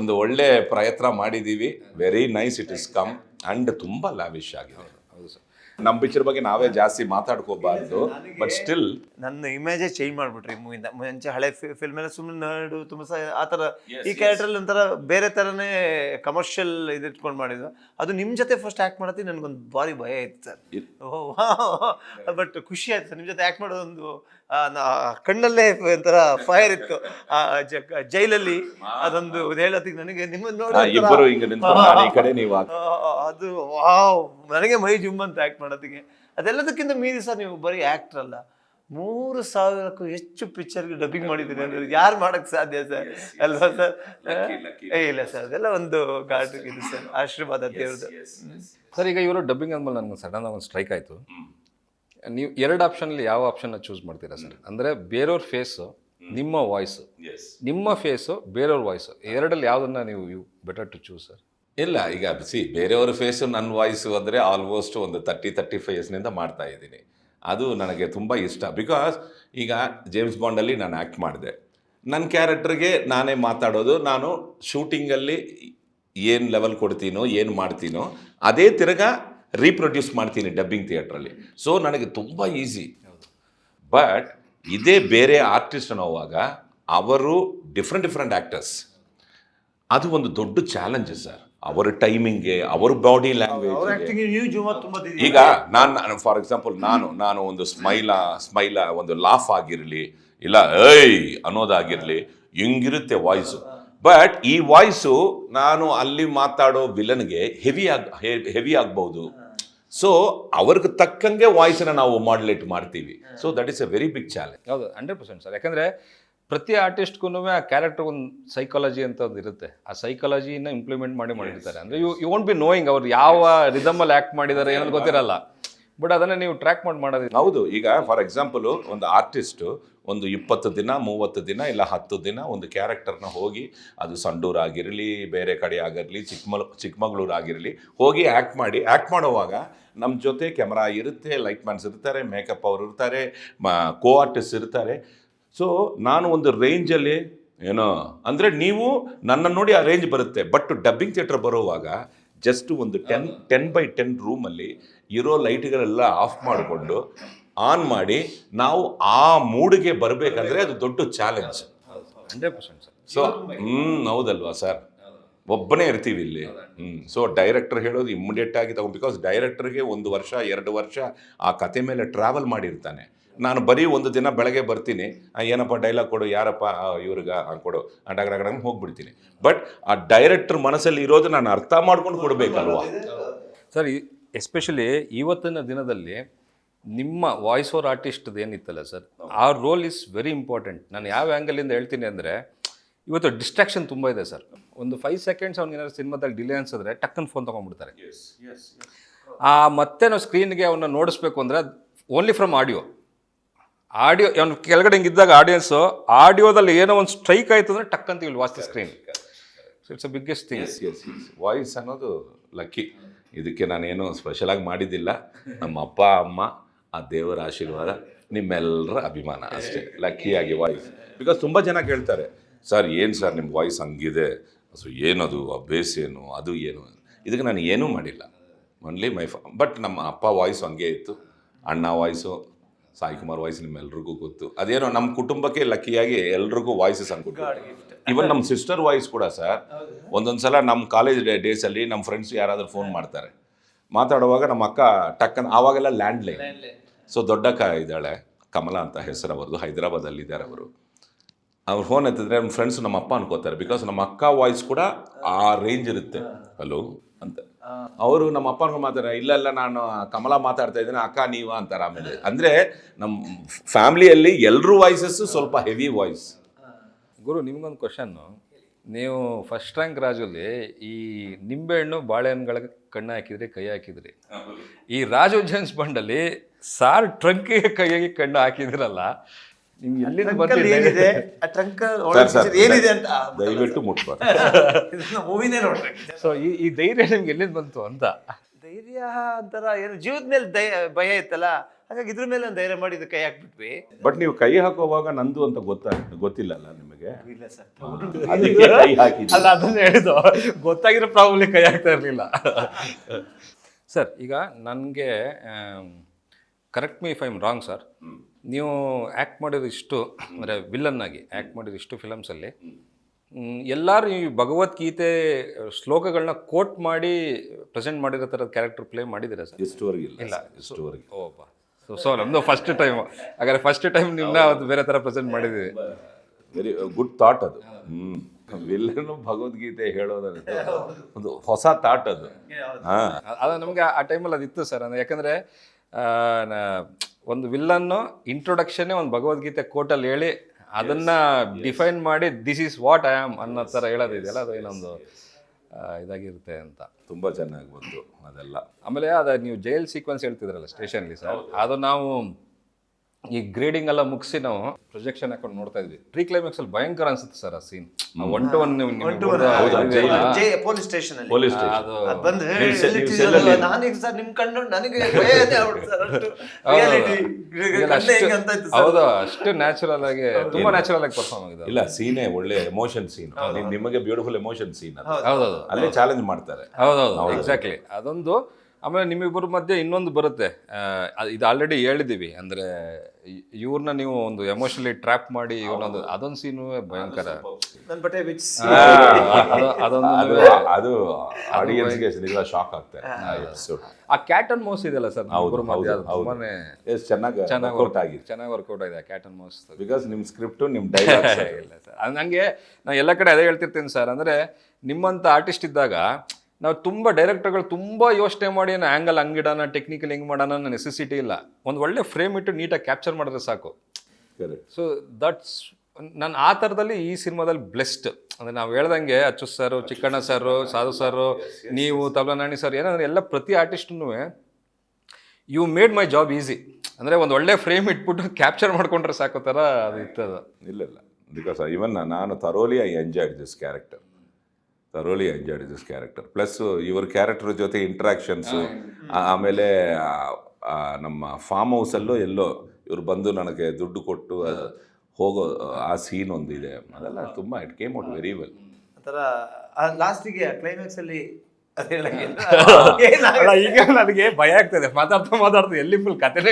ಒಂದು ಒಳ್ಳೆ ಪ್ರಯತ್ನ ಮಾಡಿದ್ದೀವಿ. Very nice it is come and ತುಂಬ ಲಾವಿಷ್ ಆಗಿದೆ. ಹೌದು ಸರ್. ನಮ್ಮ ಪಿಕ್ಚರ್ ಬಗ್ಗೆ ನಾವೇ ಜಾಸ್ತಿ ಮಾತಾಡ್ಕೋಬಾರ್ದು ಬಟ್ ಸ್ಟಿಲ್ ನನ್ನ ಇಮೇಜೇ ಚೇಂಜ್ ಮಾಡ್ಬಿಟ್ರಿ ಮೂವಿಂದ ಮುಂಚೆ ಹಳೆ ಫಿಲ್ಮ್ ಎಲ್ಲ ಸುಮ್ಮನೆ ನಡು ತುಂಬ ಸಹ ಆ ಥರ ಈ ಕ್ಯಾರೆಕ್ಟರ್ ಒಂಥರ ಬೇರೆ ಥರನೇ ಕಮರ್ಷಿಯಲ್ ಇದು ಇಟ್ಕೊಂಡು ಮಾಡಿದ್ದು. ಅದು ನಿಮ್ಮ ಜೊತೆ ಫಸ್ಟ್ ಆ್ಯಕ್ಟ್ ಮಾಡತ್ತಿ ನನಗೊಂದು ಭಾರಿ ಭಯ ಇತ್ತು ಸರ್. ಬಟ್ ಖುಷಿ ಆಯ್ತು ಸರ್. ನಿಮ್ಮ ಜೊತೆ ಆ್ಯಕ್ಟ್ ಮಾಡೋದೊಂದು ಕಣ್ಣಲ್ಲೇ ಒಂಥರ ಫೈರ್ ಇತ್ತು. ಆ ಜೈಲಲ್ಲಿ ಅದೊಂದು ಹೇಳತ್ತಿಗೆ ನನಗೆ ನಿಮ್ಮನ್ನು ನೋಡಿ ಇಬ್ಬರು ಹಿಂಗೆ ನಿಂತ್ಕೊಂಡು ನಾನು ಈ ಕಡೆ ನೀವು ಆ- ಆ, ಅದು ವಾವ್ ನನಗೆ ಮೈ ಜುಮ್ ಅಂತ ಆ್ಯಕ್ಟ್ ಮಾಡೋದಕ್ಕೆ. ಅದೆಲ್ಲದಕ್ಕಿಂತ ಮೀರಿ ಸರ್ ನೀವು ಬರೀ ಆಕ್ಟರ್ ಅಲ್ಲ. ಮೂರು ಸಾವಿರಕ್ಕೂ ಹೆಚ್ಚು ಪಿಕ್ಚರ್ಗೆ ಡಬ್ಬಿಂಗ್ ಮಾಡಿದ್ದೀರಿ ಅಂದ್ರೆ ಯಾರು ಮಾಡಕ್ ಸಾಧ್ಯ ಸರ್? ಅಲ್ವಾ ಸರ್? ಏ ಇಲ್ಲ ಸರ್ ಅದೆಲ್ಲ ಒಂದು ಗಾಡ್ ಇದು ಸರ್. ಆಶೀರ್ವಾದ ದೇವ್ರದ್ದು ಸರ್ ಈಗ ಇವರು ಡಬ್ಬಿಂಗ್ ಅಂದ್ಮೇಲೆ ನನಗೆ ಸಡನ್ ಒಂದು ಸ್ಟ್ರೈಕ್ ಆಯಿತು. ನೀವು ಎರಡು ಆಪ್ಷನಲ್ಲಿ ಯಾವ ಆಪ್ಷನ್ನ ಚೂಸ್ ಮಾಡ್ತೀರಾ ಸರ್ ಅಂದರೆ ಬೇರೆಯವ್ರ ಫೇಸು ನಿಮ್ಮ ವಾಯ್ಸು ನಿಮ್ಮ ಫೇಸು ಬೇರೆಯವ್ರ ವಾಯ್ಸು ಎರಡಲ್ಲಿ ಯಾವುದನ್ನ ನೀವು you better to choose sir ಇಲ್ಲ ಈಗ ಸಿ ಬೇರೆಯವ್ರ ಫೇಸು ನನ್ನ ವಾಯ್ಸು ಅಂದರೆ ಆಲ್ಮೋಸ್ಟ್ ಒಂದು ತರ್ಟಿ ತರ್ಟಿ ಫೇಸ್ನಿಂದ ಮಾಡ್ತಾ ಇದ್ದೀನಿ. ಅದು ನನಗೆ ತುಂಬ ಇಷ್ಟ. ಬಿಕಾಸ್ ಈಗ ಜೇಮ್ಸ್ ಬಾಂಡಲ್ಲಿ ನಾನು ಆ್ಯಕ್ಟ್ ಮಾಡಿದೆ. ನನ್ನ ಕ್ಯಾರೆಕ್ಟರ್ಗೆ ನಾನೇ ಮಾತಾಡೋದು ನಾನು ಶೂಟಿಂಗಲ್ಲಿ ಏನು ಲೆವೆಲ್ ಕೊಡ್ತೀನೋ ಏನು ಮಾಡ್ತೀನೋ ಅದೇ ತಿರ್ಗಾ ರೀಪ್ರೊಡ್ಯೂಸ್ ಮಾಡ್ತೀನಿ ಡಬ್ಬಿಂಗ್ ಥಿಯೇಟ್ರಲ್ಲಿ ಸೊ ನನಗೆ ತುಂಬ ಈಸಿ ಬಟ್ ಇದೇ ಬೇರೆ ಆರ್ಟಿಸ್ಟ್ ಅನ್ನೋವಾಗ ಅವರು ಡಿಫ್ರೆಂಟ್ ಡಿಫ್ರೆಂಟ್ ಆ್ಯಕ್ಟರ್ಸ್ ಅದು ಒಂದು ದೊಡ್ಡ ಚಾಲೆಂಜ್ ಸರ್ ಅವರ ಟೈಮಿಂಗ್ಗೆ ಅವರ ಬಾಡಿ ಲ್ಯಾಂಗ್ವೇಜ್ ಈಗ ನಾನು ಫಾರ್ ಎಕ್ಸಾಂಪಲ್ ನಾನು ನಾನು ಒಂದು ಸ್ಮೈಲ ಸ್ಮೈಲ ಒಂದು ಲಾಫ್ ಆಗಿರಲಿ ಇಲ್ಲ ಏಯ್ ಅನ್ನೋದಾಗಿರಲಿ ಹೆಂಗಿರುತ್ತೆ ವಾಯ್ಸು ಬಟ್ ಈ ವಾಯ್ಸು ನಾನು ಅಲ್ಲಿ ಮಾತಾಡೋ ವಿಲನ್ಗೆ ಹೆವಿ ಆಗ ಹೆವಿ ಆಗ್ಬೋದು. ಸೊ ಅವ್ರಿಗೆ ತಕ್ಕಂಗೆ ವಾಯ್ಸನ್ನ ನಾವು ಮಾಡ್ಲೇಟ್ ಮಾಡ್ತೀವಿ. So that is a very big challenge ಹೌದು ಹಂಡ್ರೆಡ್ ಪರ್ಸೆಂಟ್ ಸರ್. ಯಾಕಂದರೆ ಪ್ರತಿ ಆರ್ಟಿಸ್ಟ್ಗೂ ಆ ಕ್ಯಾರೆಕ್ಟರ್ ಒಂದು ಸೈಕಾಲಜಿ ಅಂತ ಒಂದು ಇರುತ್ತೆ. ಆ ಸೈಕಾಲಜಿನ ಇಂಪ್ಲಿಮೆಂಟ್ ಮಾಡಿ ಮಾಡಿರ್ತಾರೆ. ಅಂದರೆ you you won't be knowing ಅವ್ರು ಯಾವ ರಿದಮಲ್ಲಿ ಆ್ಯಕ್ಟ್ ಮಾಡಿದ್ದಾರೆ ಏನೋ ಗೊತ್ತಿರಲ್ಲ. ಬಟ್ ಅದನ್ನ ನೀವು ಟ್ರ್ಯಾಕ್ ಮಾಡಿ ಮಾಡೋದಿಲ್ಲ ಹೌದು ಈಗ ಫಾರ್ ಎಕ್ಸಾಂಪಲ್ ಒಂದು ಆರ್ಟಿಸ್ಟು ಒಂದು ಇಪ್ಪತ್ತು ದಿನ ಮೂವತ್ತು ದಿನ ಇಲ್ಲ ಹತ್ತು ದಿನ ಒಂದು ಕ್ಯಾರೆಕ್ಟರ್ನ ಹೋಗಿ ಅದು ಸಂಡೂರ್ ಆಗಿರಲಿ ಬೇರೆ ಕಡೆ ಆಗಿರಲಿ ಚಿಕ್ಕಮಲ್ ಚಿಕ್ಕಮಗಳೂರು ಆಗಿರಲಿ ಹೋಗಿ ಆ್ಯಕ್ಟ್ ಮಾಡಿ ಆ್ಯಕ್ಟ್ ಮಾಡುವಾಗ ನಮ್ಮ ಜೊತೆ ಕ್ಯಾಮ್ರಾ ಇರುತ್ತೆ ಲೈಟ್ ಮ್ಯಾನ್ಸ್ ಇರ್ತಾರೆ ಮೇಕಪ್ ಅವ್ರು ಇರ್ತಾರೆ ಕೋ ಆರ್ಟಿಸ್ಟ್ ಇರ್ತಾರೆ. ಸೊ ನಾನು ಒಂದು ರೇಂಜಲ್ಲಿ ಏನೋ ಅಂದರೆ ನೀವು ನನ್ನ ನೋಡಿ ಆ ರೇಂಜ್ ಬರುತ್ತೆ. ಬಟ್ ಡಬ್ಬಿಂಗ್ ಥಿಯೇಟರ್ ಬರುವಾಗ ಜಸ್ಟ್ ಒಂದು ಟೆನ್ ಟೆನ್ ಬೈ ಟೆನ್ ರೂಮಲ್ಲಿ ಇರೋ ಲೈಟ್ಗಳೆಲ್ಲ ಆಫ್ ಮಾಡಿಕೊಂಡು ಆನ್ ಮಾಡಿ ನಾವು ಆ ಮೂಡಿಗೆ ಬರಬೇಕಂದ್ರೆ ಅದು ದೊಡ್ಡ challenge. Hundred percent sir. So hmm ಹೌದಲ್ವಾ ಸರ್? ಒಬ್ಬನೇ ಇರ್ತೀವಿ ಇಲ್ಲಿ. ಹ್ಮ್ ಸೊ ಡೈರೆಕ್ಟರ್ ಹೇಳೋದು ಇಮ್ಮಿಡಿಯೇಟ್ ಆಗಿ ತಗೊಂಡು ಬಿಕಾಸ್ ಡೈರೆಕ್ಟರ್ಗೆ ಒಂದು ವರ್ಷ ಎರಡು ವರ್ಷ ಆ ಕತೆ ಮೇಲೆ ಟ್ರಾವೆಲ್ ಮಾಡಿರ್ತಾನೆ. ನಾನು ಬರೀ ಒಂದು ದಿನ ಬೆಳಗ್ಗೆ ಬರ್ತೀನಿ ಏನಪ್ಪ ಡೈಲಾಗ್ ಕೊಡು ಯಾರಪ್ಪ ಇವ್ರಿಗೆ ಕೊಡು ಡಗಡ ಹೋಗ್ಬಿಡ್ತೀನಿ. ಬಟ್ ಆ ಡೈರೆಕ್ಟರ್ ಮನಸ್ಸಲ್ಲಿ ಇರೋದು ನಾನು ಅರ್ಥ ಮಾಡ್ಕೊಂಡು ಕೊಡಬೇಕಲ್ವಾ? ಸರ್ ಎಸ್ಪೆಷಲಿ ಇವತ್ತಿನ ದಿನದಲ್ಲಿ ನಿಮ್ಮ ವಾಯ್ಸ್ ಓವರ್ ಆರ್ಟಿಸ್ಟ್ದು ಏನಿತ್ತಲ್ಲ ಸರ್ ಆ ರೋಲ್ ಇಸ್ ವೆರಿ ಇಂಪಾರ್ಟೆಂಟ್ ನಾನು ಯಾವ ಆ್ಯಂಗಲಿಂದ ಹೇಳ್ತೀನಿ ಅಂದರೆ ಇವತ್ತು ಡಿಸ್ಟ್ರಾಕ್ಷನ್ ತುಂಬ ಇದೆ ಸರ್ ಒಂದು ಫೈವ್ ಸೆಕೆಂಡ್ಸ್ ಅವ್ನಿಗೆ ಏನಾದ್ರು ಸಿನಿಮಾದಲ್ಲಿ ಡಿಲೇ ಅನ್ಸಿದ್ರೆ ಟಕ್ಕನ್ ಫೋನ್ ತೊಗೊಂಡ್ಬಿಡ್ತಾರೆ. ಆ ಮತ್ತೆ ನಾವು ಸ್ಕ್ರೀನ್ಗೆ ಅವನ್ನ ನೋಡಿಸ್ಬೇಕು ಅಂದರೆ ಓನ್ಲಿ ಫ್ರಮ್ ಆಡಿಯೋ ಆಡಿಯೋ ಅವ್ನು ಕೆಳಗಡೆ ಹಿಂಗಿದ್ದಾಗ ಆಡಿಯನ್ಸು ಆಡಿಯೋದಲ್ಲಿ ಏನೋ ಒಂದು ಸ್ಟ್ರೈಕ್ ಆಯಿತು ಅಂದರೆ ಟಕ್ ಅಂತ ಇಲ್ಲಿ ವಾಸ್ತಿ screen so it's a biggest thing voice ಅನ್ನೋದು ಲಕ್ಕಿ ಇದಕ್ಕೆ ನಾನೇನು ಸ್ಪೆಷಲಾಗಿ ಮಾಡಿದ್ದಿಲ್ಲ. ನಮ್ಮ ಅಪ್ಪ, ಅಮ್ಮ, ಆ ದೇವರ ಆಶೀರ್ವಾದ ನಿಮ್ಮೆಲ್ಲರ ಅಭಿಮಾನ ಅಷ್ಟೇ. ಲಕ್ಕಿಯಾಗಿ ವಾಯ್ಸ್ ಬಿಕಾಸ್ ತುಂಬ ಜನ ಕೇಳ್ತಾರೆ ಸರ್ ಏನು ಸರ್ ನಿಮ್ಮ ವಾಯ್ಸ್ ಹಂಗಿದೆ? ಸೊ ಏನದು? ಬೇಸ್ ಏನು? ಅದು ಏನು? ಇದಕ್ಕೆ ನಾನು ಏನೂ ಮಾಡಿಲ್ಲ. ಓನ್ಲಿ ಮೈ ಫ ಬಟ್ ನಮ್ಮ ಅಪ್ಪ ವಾಯ್ಸ್ ಹಂಗೆ ಇತ್ತು. ಅಣ್ಣ ವಾಯ್ಸು ಸಾಯಿ ಕುಮಾರ್ ವಾಯ್ಸ್ ನಿಮ್ಮೆಲ್ರಿಗೂ ಗೊತ್ತು. ಅದೇನೋ ನಮ್ಮ ಕುಟುಂಬಕ್ಕೆ ಲಕ್ಕಿಯಾಗಿ ಎಲ್ರಿಗೂ ವಾಯ್ಸಸ್ ಅನ್ಕೊಟ್ಟು ಇವನ್ ನಮ್ಮ ಸಿಸ್ಟರ್ ವಾಯ್ಸ್ ಕೂಡ ಸರ್ ಒಂದೊಂದು ಸಲ ನಮ್ಮ ಕಾಲೇಜ್ ಡೇಸಲ್ಲಿ ನಮ್ಮ ಫ್ರೆಂಡ್ಸ್ ಯಾರಾದರೂ ಫೋನ್ ಮಾಡ್ತಾರೆ. ಮಾತಾಡುವಾಗ ನಮ್ಮ ಅಕ್ಕ ಟಕ್ಕನ್ ಆವಾಗೆಲ್ಲ ಲ್ಯಾಂಡ್ ಲೈನ್ ಸೊ ದೊಡ್ಡಕ್ಕ ಇದ್ದಾಳೆ ಕಮಲ ಅಂತ ಹೆಸರು ಅವರದು ಹೈದರಾಬಾದಲ್ಲಿ ಇದ್ದಾರೆ ಅವರು. ಅವ್ರು ಫೋನ್ ಎತ್ತಿದ್ರೆ ನಮ್ಮ ಫ್ರೆಂಡ್ಸ್ ನಮ್ಮ ಅಪ್ಪ ಅನ್ಕೋತಾರೆ ಬಿಕಾಸ್ ನಮ್ಮ ಅಕ್ಕ ವಾಯ್ಸ್ ಕೂಡ ಆ ರೇಂಜ್ ಇರುತ್ತೆ. ಹಲೋ ಅಂತ. ಅವರು ನಮ್ಮ ಅಪ್ಪ ಅನ್ಕೊಂಡು ಮಾತಾಡ್ತಾರೆ ಇಲ್ಲ ಇಲ್ಲ ನಾನು ಕಮಲ ಮಾತಾಡ್ತಾ ಇದ್ದೀನಿ ಅಕ್ಕ ನೀವಾ ಅಂತಾರೆ ಆಮೇಲೆ. ಅಂದರೆ ನಮ್ಮ ಫ್ಯಾಮಿಲಿಯಲ್ಲಿ ಎಲ್ಲರೂ ವಾಯ್ಸಸ್ಸು ಸ್ವಲ್ಪ ಹೆವಿ ವಾಯ್ಸ್ ಗುರು ನಿಮಗೊಂದು ಕ್ವಶನ್ನು ನೀವು ಫಸ್ಟ್ ರ್ಯಾಂಕ್ ರಾಜಲ್ಲಿ ಈ ನಿಂಬೆಹಣ್ಣು ಬಾಳೆಹಣ್ಣುಗಳಿಗೆ ಕಣ್ಣು ಹಾಕಿದ್ರಿ ಕೈ ಹಾಕಿದ್ರಿ. ಈ ರಾಜು ಜೇಮ್ಸ್ ಬಂಡಲ್ಲಿ ಸಾರ್ ಟ್ರಂಕಿಗೆ ಕೈಯಾಗಿ ಕಣ್ಣು ಹಾಕಿದ್ರಲ್ಲ ನಿಮ್ಗೆ ಎಲ್ಲಿಂದ ಏನಿದೆ? ಆ ಟ್ರಂಕ್ ಏನಿದೆ ಅಂತ ದಯವಿಟ್ಟು ಮುಟ್ಬಾರ್ದು. ಮೂವಿನೇ ನೋಡ್ರಿ. ಸೊ ಈ ಈ ಧೈರ್ಯ ನಿಮ್ಗೆ ಎಲ್ಲಿಂದ ಬಂತು ಅಂತ? ಧೈರ್ಯ ಅಂತಾರ ಏನು? ಜೀವದ ಮೇಲೆ ದಯ ಭಯ ಇತ್ತಲ್ಲ? ಹಾಗಾಗಿ ಇದ್ರ ಮೇಲೆ ಒಂದು ಧೈರ್ಯ ಮಾಡಿ ಇದು ಕೈ ಹಾಕ್ಬಿಟ್ವಿ. ಬಟ್ ನೀವು ಕೈ ಹಾಕುವಾಗ ನಂದು ಅಂತ ಗೊತ್ತಾ ಗೊತ್ತಿಲ್ಲಲ್ಲ ನಿಮಗೆ? ಇಲ್ಲ ಸರ್. ಅದಕ್ಕೆ ಕೈ ಹಾಕಿದ್ದು ಅಲ್ಲ ಅದನ್ನ ಹೇಳಿದ್ದು. ಗೊತ್ತಾಗಿರೋ ಪ್ರಾಬ್ಲಮ್ ಕೈ ಆಗ್ತಾ ಇರಲಿಲ್ಲ. ಸರ್ ಈಗ ನನಗೆ correct me if I'm wrong sir ನೀವು ಆ್ಯಕ್ಟ್ ಮಾಡಿರೋ ಇಷ್ಟು ಅಂದರೆ ವಿಲನ್ ಆಗಿ ಆ್ಯಕ್ಟ್ ಮಾಡಿರೋ ಇಷ್ಟು ಫಿಲಮ್ಸಲ್ಲಿ ಎಲ್ಲರೂ ಈ ಭಗವದ್ಗೀತೆ ಶ್ಲೋಕಗಳನ್ನ ಕೋಟ್ ಮಾಡಿ ಪ್ರೆಸೆಂಟ್ ಮಾಡಿರೋ ಥರದ ಕ್ಯಾರೆಕ್ಟರ್ ಪ್ಲೇ ಮಾಡಿದ್ದೀರಾ ಸರ್ ಇಷ್ಟುವರೆಗೆ ಇಲ್ಲ ಇಷ್ಟುವರೆಗೆ. ಓಪ್ಪ ಸೊ ಸೊ ನಮ್ಮದು ಫಸ್ಟ್ ಟೈಮ್ ಹಾಗಾದ್ರೆ ಫಸ್ಟ್ ಟೈಮ್ ನಿಮ್ಮನ್ನ ಅದು ಬೇರೆ ಥರ ಪ್ರೆಸೆಂಟ್ ಮಾಡಿದ್ದೀವಿ. ವೆರಿ ಗುಡ್ ಥಾಟ್ ಅದು. ಹ್ಮ್. ವಿಲ್ಲನು ಭಗವದ್ಗೀತೆ ಹೇಳೋದಂದ್ರೆ ಒಂದು ಹೊಸ ಥಾಟ್ ಅದು. ಹಾಂ. ಅದು ನಮಗೆ ಆ ಟೈಮಲ್ಲಿ ಅದಿತ್ತು ಸರ್ ಅಂದ್ರೆ ಯಾಕಂದರೆ ಒಂದು ವಿಲ್ಲನ್ನು ಇಂಟ್ರೊಡಕ್ಷನ್ನೇ ಒಂದು ಭಗವದ್ಗೀತೆ ಕೋಟಲ್ಲಿ ಹೇಳಿ ಅದನ್ನ ಡಿಫೈನ್ ಮಾಡಿ this is what I am ಅನ್ನೋ ಥರ ಹೇಳೋದಿದೆಯಲ್ಲ ಅದು ಏನೊಂದು ಆ, ಇದಾಗಿರುತ್ತೆ ಅಂತ. ತುಂಬ ಚೆನ್ನಾಗಿ ಬಂತು ಅದೆಲ್ಲ. ಆಮೇಲೆ ಅದು ನೀವು ಜೈಲ್ ಸೀಕ್ವೆನ್ಸ್ ಹೇಳ್ತಿದ್ರಲ್ಲ ಸ್ಟೇಷನ್ಲಿ ಸರ್ ಅದು ನಾವು ಈ ಗ್ರೇಡಿಂಗ್ ಎಲ್ಲ ಮುಗಿಸಿ ನಾವು ಪ್ರೊಜೆಕ್ಷನ್ ಹಾಕೊಂಡು ನೋಡ್ತಾ ಇದ್ವಿ. ಪ್ರೀ ಕ್ಲೈಮ್ಯಾಕ್ಸ್ ಅಲ್ಲಿ ಭಯಂಕರ ಅನ್ಸುತ್ತೆ ಸರ್ ಆ scene one to one police station ಅಲ್ಲಿ. ಪೊಲೀಸ್. ಹೌದು. ಅಷ್ಟು ನ್ಯಾಚುರಲ್ ಆಗಿ ತುಂಬಾ ನ್ಯಾಚುರಲ್ ಆಗಿ ಪರ್ಫಾರ್ಮ್ ಆಗಿದೆ ಇಲ್ಲ ಸೀನೇ ಒಳ್ಳೆ ಎಮೋಷನ್ ಸೀನ್ ನಿಮಗೆ ಬ್ಯೂಟಿಫುಲ್ ಎಮೋಷನ್ ಸೀನ್ ಅದು. ಹೌದೌದು ಅಲ್ಲೇ ಚಾಲೆಂಜ್ ಮಾಡ್ತಾರೆ. ಹೌದೌದು ಎಕ್ಸಾಕ್ಟ್ಲಿ ಅದೊಂದು ಆಮೇಲೆ ನಿಮ್ಮಿಬ್ಬರ ಮಧ್ಯೆ ಇನ್ನೊಂದು ಬರುತ್ತೆ. ಇದು ಆಲ್ರೆಡಿ ಹೇಳಿದ್ದೀವಿ. ಅಂದ್ರೆ ಇವ್ರನ್ನ ನೀವು ಒಂದು ಎಮೋಷನಲಿ ಟ್ರ್ಯಾಪ್ ಮಾಡಿ ಇವ್ರನ್ನೊಂದು ಅದೊಂದು ಸೀನು ಭಯಂಕರ. ನನ್ ಬಟ್ಟೆ ಅದೊಂದು ಅದು ಅದು ಆಡಿಯನ್ಸ್ಗೆ ನಿಜ ಶಾಕ್ ಆಗ್ತಾರೆ ಆ ಎಪಿಸೋಡ್ ಆ ಕ್ಯಾಟ್ ಅಂಡ್ ಮೌಸ್ ಇದೆಯಲ್ಲ ಸರ್ ಹೌದು ತುಂಬಾನೇ ಚೆನ್ನಾಗಿ ಚೆನ್ನಾಗಿ ವರ್ಕೌಟ್ ಆಗಿದೆ ಚೆನ್ನಾಗಿ ವರ್ಕೌಟ್ ಆಗಿದೆ ಕ್ಯಾಟ್ ಅಂಡ್ ಮೌಸ್ ಬಿಕಾಸ್ ನಿಮ್ಮ ಸ್ಕ್ರಿಪ್ಟು ನಿಮ್ಮ ಡೈಲಾಗ್ ಇಲ್ಲ ಸರ್. ಅದು ನನಗೆ ನಾನು ಎಲ್ಲ ಕಡೆ ಅದೇ ಹೇಳ್ತಿರ್ತೀನಿ ಸರ್. ಅಂದರೆ ನಿಮ್ಮಂಥ ಆರ್ಟಿಸ್ಟ್ ಇದ್ದಾಗ ನಾವು ತುಂಬ ಡೈರೆಕ್ಟರ್ಗಳು ತುಂಬ ಯೋಚನೆ ಮಾಡಿ ಆ್ಯಂಗಲ್ ಹಂಗಿಡೋಣ ಟೆಕ್ನಿಕಲ್ ಹೆಂಗೆ ಮಾಡೋಣ ನೆಸೆಸಿಟಿ ಇಲ್ಲ. ಒಂದು ಒಳ್ಳೆ ಫ್ರೇಮ್ ಇಟ್ಟು ನೀಟಾಗಿ ಕ್ಯಾಪ್ಚರ್ ಮಾಡಿದ್ರೆ ಸಾಕು. ಕರೆಕ್ಟ್ ಸೊ ದಟ್ಸ್ ನಾನು ಆ ಥರದಲ್ಲಿ ಈ ಸಿನಿಮಾದಲ್ಲಿ ಬ್ಲೆಸ್ಟ್ ಅಂದರೆ ನಾವು ಹೇಳ್ದಂಗೆ Achchu sir Chikkanna sir Sadhu sir ನೀವು ತಬಲನಾಣಿ ಸರ್ ಏನಂದ್ರೆ ಎಲ್ಲ ಪ್ರತಿ ಆರ್ಟಿಸ್ಟ್ನು you made my job easy ಅಂದರೆ ಒಂದು ಒಳ್ಳೆ ಫ್ರೇಮ್ ಇಟ್ಬಿಟ್ಟು ಕ್ಯಾಪ್ಚರ್ ಮಾಡ್ಕೊಂಡ್ರೆ ಸಾಕೋ ಥರ ಅದು ಇತ್ತದ. ಇಲ್ಲ ಇಲ್ಲ. ಬಿಕಾಸ್ ಇವನ್ ನಾನು thoroughly I enjoyed this character thoroughly enjoyed this character plus ಇವ್ರ ಕ್ಯಾರೆಕ್ಟರ್ ಜೊತೆ ಇಂಟ್ರಾಕ್ಷನ್ಸು ಆಮೇಲೆ ನಮ್ಮ ಫಾರ್ಮ್ ಹೌಸಲ್ಲೂ ಎಲ್ಲೋ ಇವ್ರು ಬಂದು ನನಗೆ ದುಡ್ಡು ಕೊಟ್ಟು ಹೋಗೋ ಆ ಸೀನ್ ಒಂದಿದೆ. ಅದೆಲ್ಲ ತುಂಬ it came out very well ಒಂಥರ ಲಾಸ್ಟಿಗೆ ಕ್ಲೈಮ್ಯಾಕ್ಸ್ ಅಲ್ಲಿ ಈಗ ನನಗೆ ಭಯ ಆಗ್ತದೆ. ಮಾತಾಡ್ತಾ ಮಾತಾಡ್ತಾ ಎಲ್ಲಿ ಫುಲ್ ಕಥೆನೇ.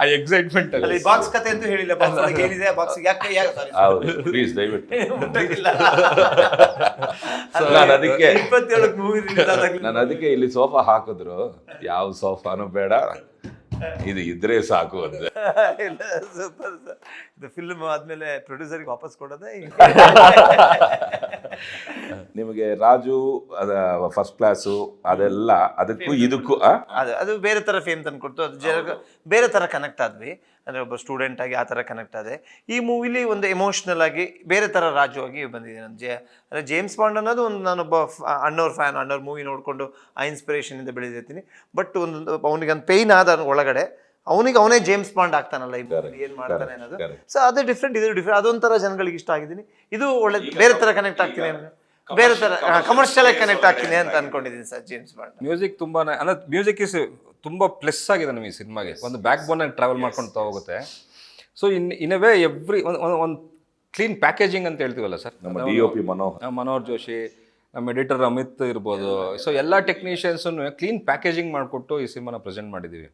ಆ ಎಕ್ಸೈಟ್ಮೆಂಟ್ ಅಲ್ಲಿ. ಬಾಕ್ಸ್ ಕತೆ ಅಂತೂ ಹೇಳಿಲ್ಲ ಬಾಕ್ಸ್ ಏನಿದೆ ಬಾಕ್ಸ್ ಯಾಕೆ ಹೌದು. ಪ್ಲೀಸ್ ದಯವಿಟ್ಟು. ನಾನು ಅದಕ್ಕೆ ಇಪ್ಪತ್ತೇಳಕ್ಕೆ ಮೂವಿ ನಾನು ಅದಕ್ಕೆ ಇಲ್ಲಿ ಸೋಫಾ ಹಾಕಿದ್ರು. ಯಾವ ಸೋಫಾನು ಬೇಡ. ಇದು ಇದ್ರೆ ಸಾಕು ಅಂದ್ರೆ ಇಲ್ಲ ಸೂಪರ್ ಸರ್ ಇದು ಫಿಲ್ಮ್ ಆದ್ಮೇಲೆ ಪ್ರೊಡ್ಯೂಸರ್ಗೆ ವಾಪಸ್ ಕೊಡೋದೇ ನಿಮಗೆ ರಾಜು ಅದ ಫಸ್ಟ್ ಕ್ಲಾಸು ಅದೆಲ್ಲ ಅದಕ್ಕೂ ಇದಕ್ಕೂ ಆ? ಅದು ಅದು ಬೇರೆ ಥರ ಫೇಮ್ ತಂದು ಕೊಡ್ತು ಅದು ಜನ ಬೇರೆ ಥರ ಕನೆಕ್ಟ್ ಆದ್ವಿ. ಅಂದರೆ ಒಬ್ಬ ಸ್ಟೂಡೆಂಟ್ ಆಗಿ ಆ ಥರ ಕನೆಕ್ಟ್ ಆದೆ. ಈ ಮೂವಿಲಿ ಒಂದು ಎಮೋಷ್ನಲ್ ಆಗಿ ಬೇರೆ ಥರ ರಾಜವಾಗಿ ಬಂದಿದೆ ನನ್ನ ಜೇ ಅಂದರೆ ಜೇಮ್ಸ್ ಬಾಂಡ್ ಅನ್ನೋದು ಒಂದು ನಾನೊಬ್ಬ ಫ- ಅಣ್ಣವ್ರ ಫ್ಯಾನ್ ಅಣ್ಣವ್ರ ಮೂವಿ ನೋಡಿಕೊಂಡು ಆ ಇನ್ಸ್ಪಿರೇಷನಿಂದ ಬೆಳೆದಿರ್ತೀನಿ. ಬಟ್ ಒಂದು ಅವನಿಗೆ ಒಂದು ಪೇಯ್ನ್ ಆದ ಒಳಗಡೆ ಅವನಿಗೆ ಅವನೇ ಜೇಮ್ಸ್ ಬಾಂಡ್ ಆಗ್ತಾನಲ್ಲ ಏನ್ ಮಾಡ್ತಾನೆ ಅನ್ನೋದು. ಸೊ ಅದು ಡಿಫ್ರೆಂಟ್ ಇದು ಡಿಫ್ರೆಂಟ್ ಅದೊಂಥರ ಜನಗಳಿಗೆ ಇಷ್ಟ ಆಗಿದ್ದೀನಿ ಇದು ಒಳ್ಳೆ ಬೇರೆ ಥರ ಕನೆಕ್ಟ್ ಆಗ್ತೀನಿ ಬೇರೆ ತರ ಕಮರ್ಷಿಯಲ್ ಆಗಿ ಕನೆಕ್ಟ್ ಆಗ್ತೀನಿ ಅಂತ ಅನ್ಕೊಂಡಿದ್ದೀನಿ ಸರ್ ಜೇಮ್ಸ್ ಬಾಂಡ್ ಮ್ಯೂಸಿಕ್ ತುಂಬಾ ಅಂದ್ರೆ ಮ್ಯೂಸಿಕ್ ಇಸ್ ತುಂಬಾ ಪ್ಲಸ್ ಆಗಿದೆ ನಮಗೆ ಸಿನಿಮಾಗೆ. ಒಂದು ಬ್ಯಾಕ್ ಆಗಿ ಟ್ರಾವೆಲ್ ಮಾಡ್ಕೊಂಡು ಹೋಗುತ್ತೆ so in in way every ಒಂದು ಒಂದು ಕ್ಲೀನ್ ಪ್ಯಾಕೇಜಿಂಗ್ ಅಂತ ಹೇಳ್ತೀವಲ್ಲ ಸರ್? ನಮ್ಮ D O P Manohar Manohar Joshi ನಮ್ಮ ಎಡಿಟರ್ ಅಮಿತ್ ಇರ್ಬೋದು. ಸೊ ಎಲ್ಲ ಟೆಕ್ನಿಷಿಯನ್ಸನ್ನು ಕ್ಲೀನ್ ಪ್ಯಾಕೇಜಿಂಗ್ ಮಾಡಿಕೊಟ್ಟು ಈ ಸಿನಿಮಾನ ಪ್ರೆಸೆಂಟ್ ಮಾಡಿದ್ದೀವಿ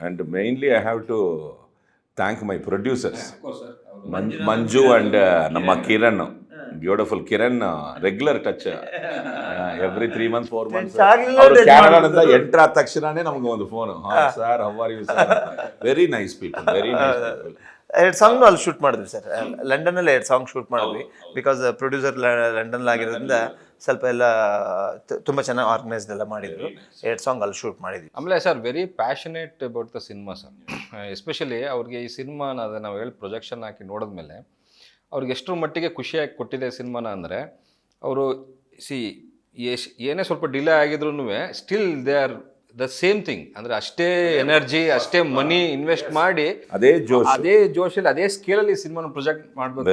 and mainly I have to thank my producers Manju and ನಮ್ಮ Kiran. Beautiful Kiran regular touch every three months four months ಕ್ಯಾನಡಾದಿಂದ enter ಆದ ತಕ್ಷಣನೇ ನಮ್ಗೆ ಒಂದು phone sir how. Are you sir very nice people very nice people ಎರಡು ಸಾಂಗ್ ಅಲ್ಲಿ ಶೂಟ್ ಮಾಡಿದ್ವಿ ಸರ್ ಲಂಡನಲ್ಲಿ ಎರಡು ಸಾಂಗ್ ಶೂಟ್ ಮಾಡಿದ್ವಿ. ಬಿಕಾಸ್ ಪ್ರೊಡ್ಯೂಸರ್ ಲಂಡನ್ ಆಗಿರೋದ್ರಿಂದ ಸ್ವಲ್ಪ ಎಲ್ಲ ತುಂಬ ಚೆನ್ನಾಗಿ ಆರ್ಗನೈಸ್ಡ್ ಎಲ್ಲ ಮಾಡಿದ್ರು. ಎರಡು ಸಾಂಗ್ ಅಲ್ಲಿ ಶೂಟ್ ಮಾಡಿದ್ವಿ. ಆಮೇಲೆ sir very passionate about the cinema sir especially ಅವ್ರಿಗೆ ಈ ಸಿನಿಮಾನ ನಾವು ಹೇಳಿ ಪ್ರೊಜೆಕ್ಷನ್ ಹಾಕಿ ನೋಡಿದ್ಮೇಲೆ ಅವ್ರಿಗೆ ಎಷ್ಟರ ಮಟ್ಟಿಗೆ ಖುಷಿಯಾಗಿ ಕೊಟ್ಟಿದೆ ಸಿನಿಮಾನ ಅಂದರೆ ಅವರು ಸಿ ಎಶ್ ಏನೇ ಸ್ವಲ್ಪ ಡಿಲೇ ಆಗಿದ್ರು still they are the same thing ಅಂದರೆ ಅಷ್ಟೇ ಎನರ್ಜಿ ಅಷ್ಟೇ ಮನಿ ಇನ್ವೆಸ್ಟ್ ಮಾಡಿ ಅದೇ ಜೋಶ್. ಅದೇ ಜೋಶಲ್ಲಿ ಅದೇ ಸ್ಕೇಲಲ್ಲಿ ಸಿನಿಮಾನ ಪ್ರೊಜೆಕ್ಟ್ ಮಾಡಬೇಕು.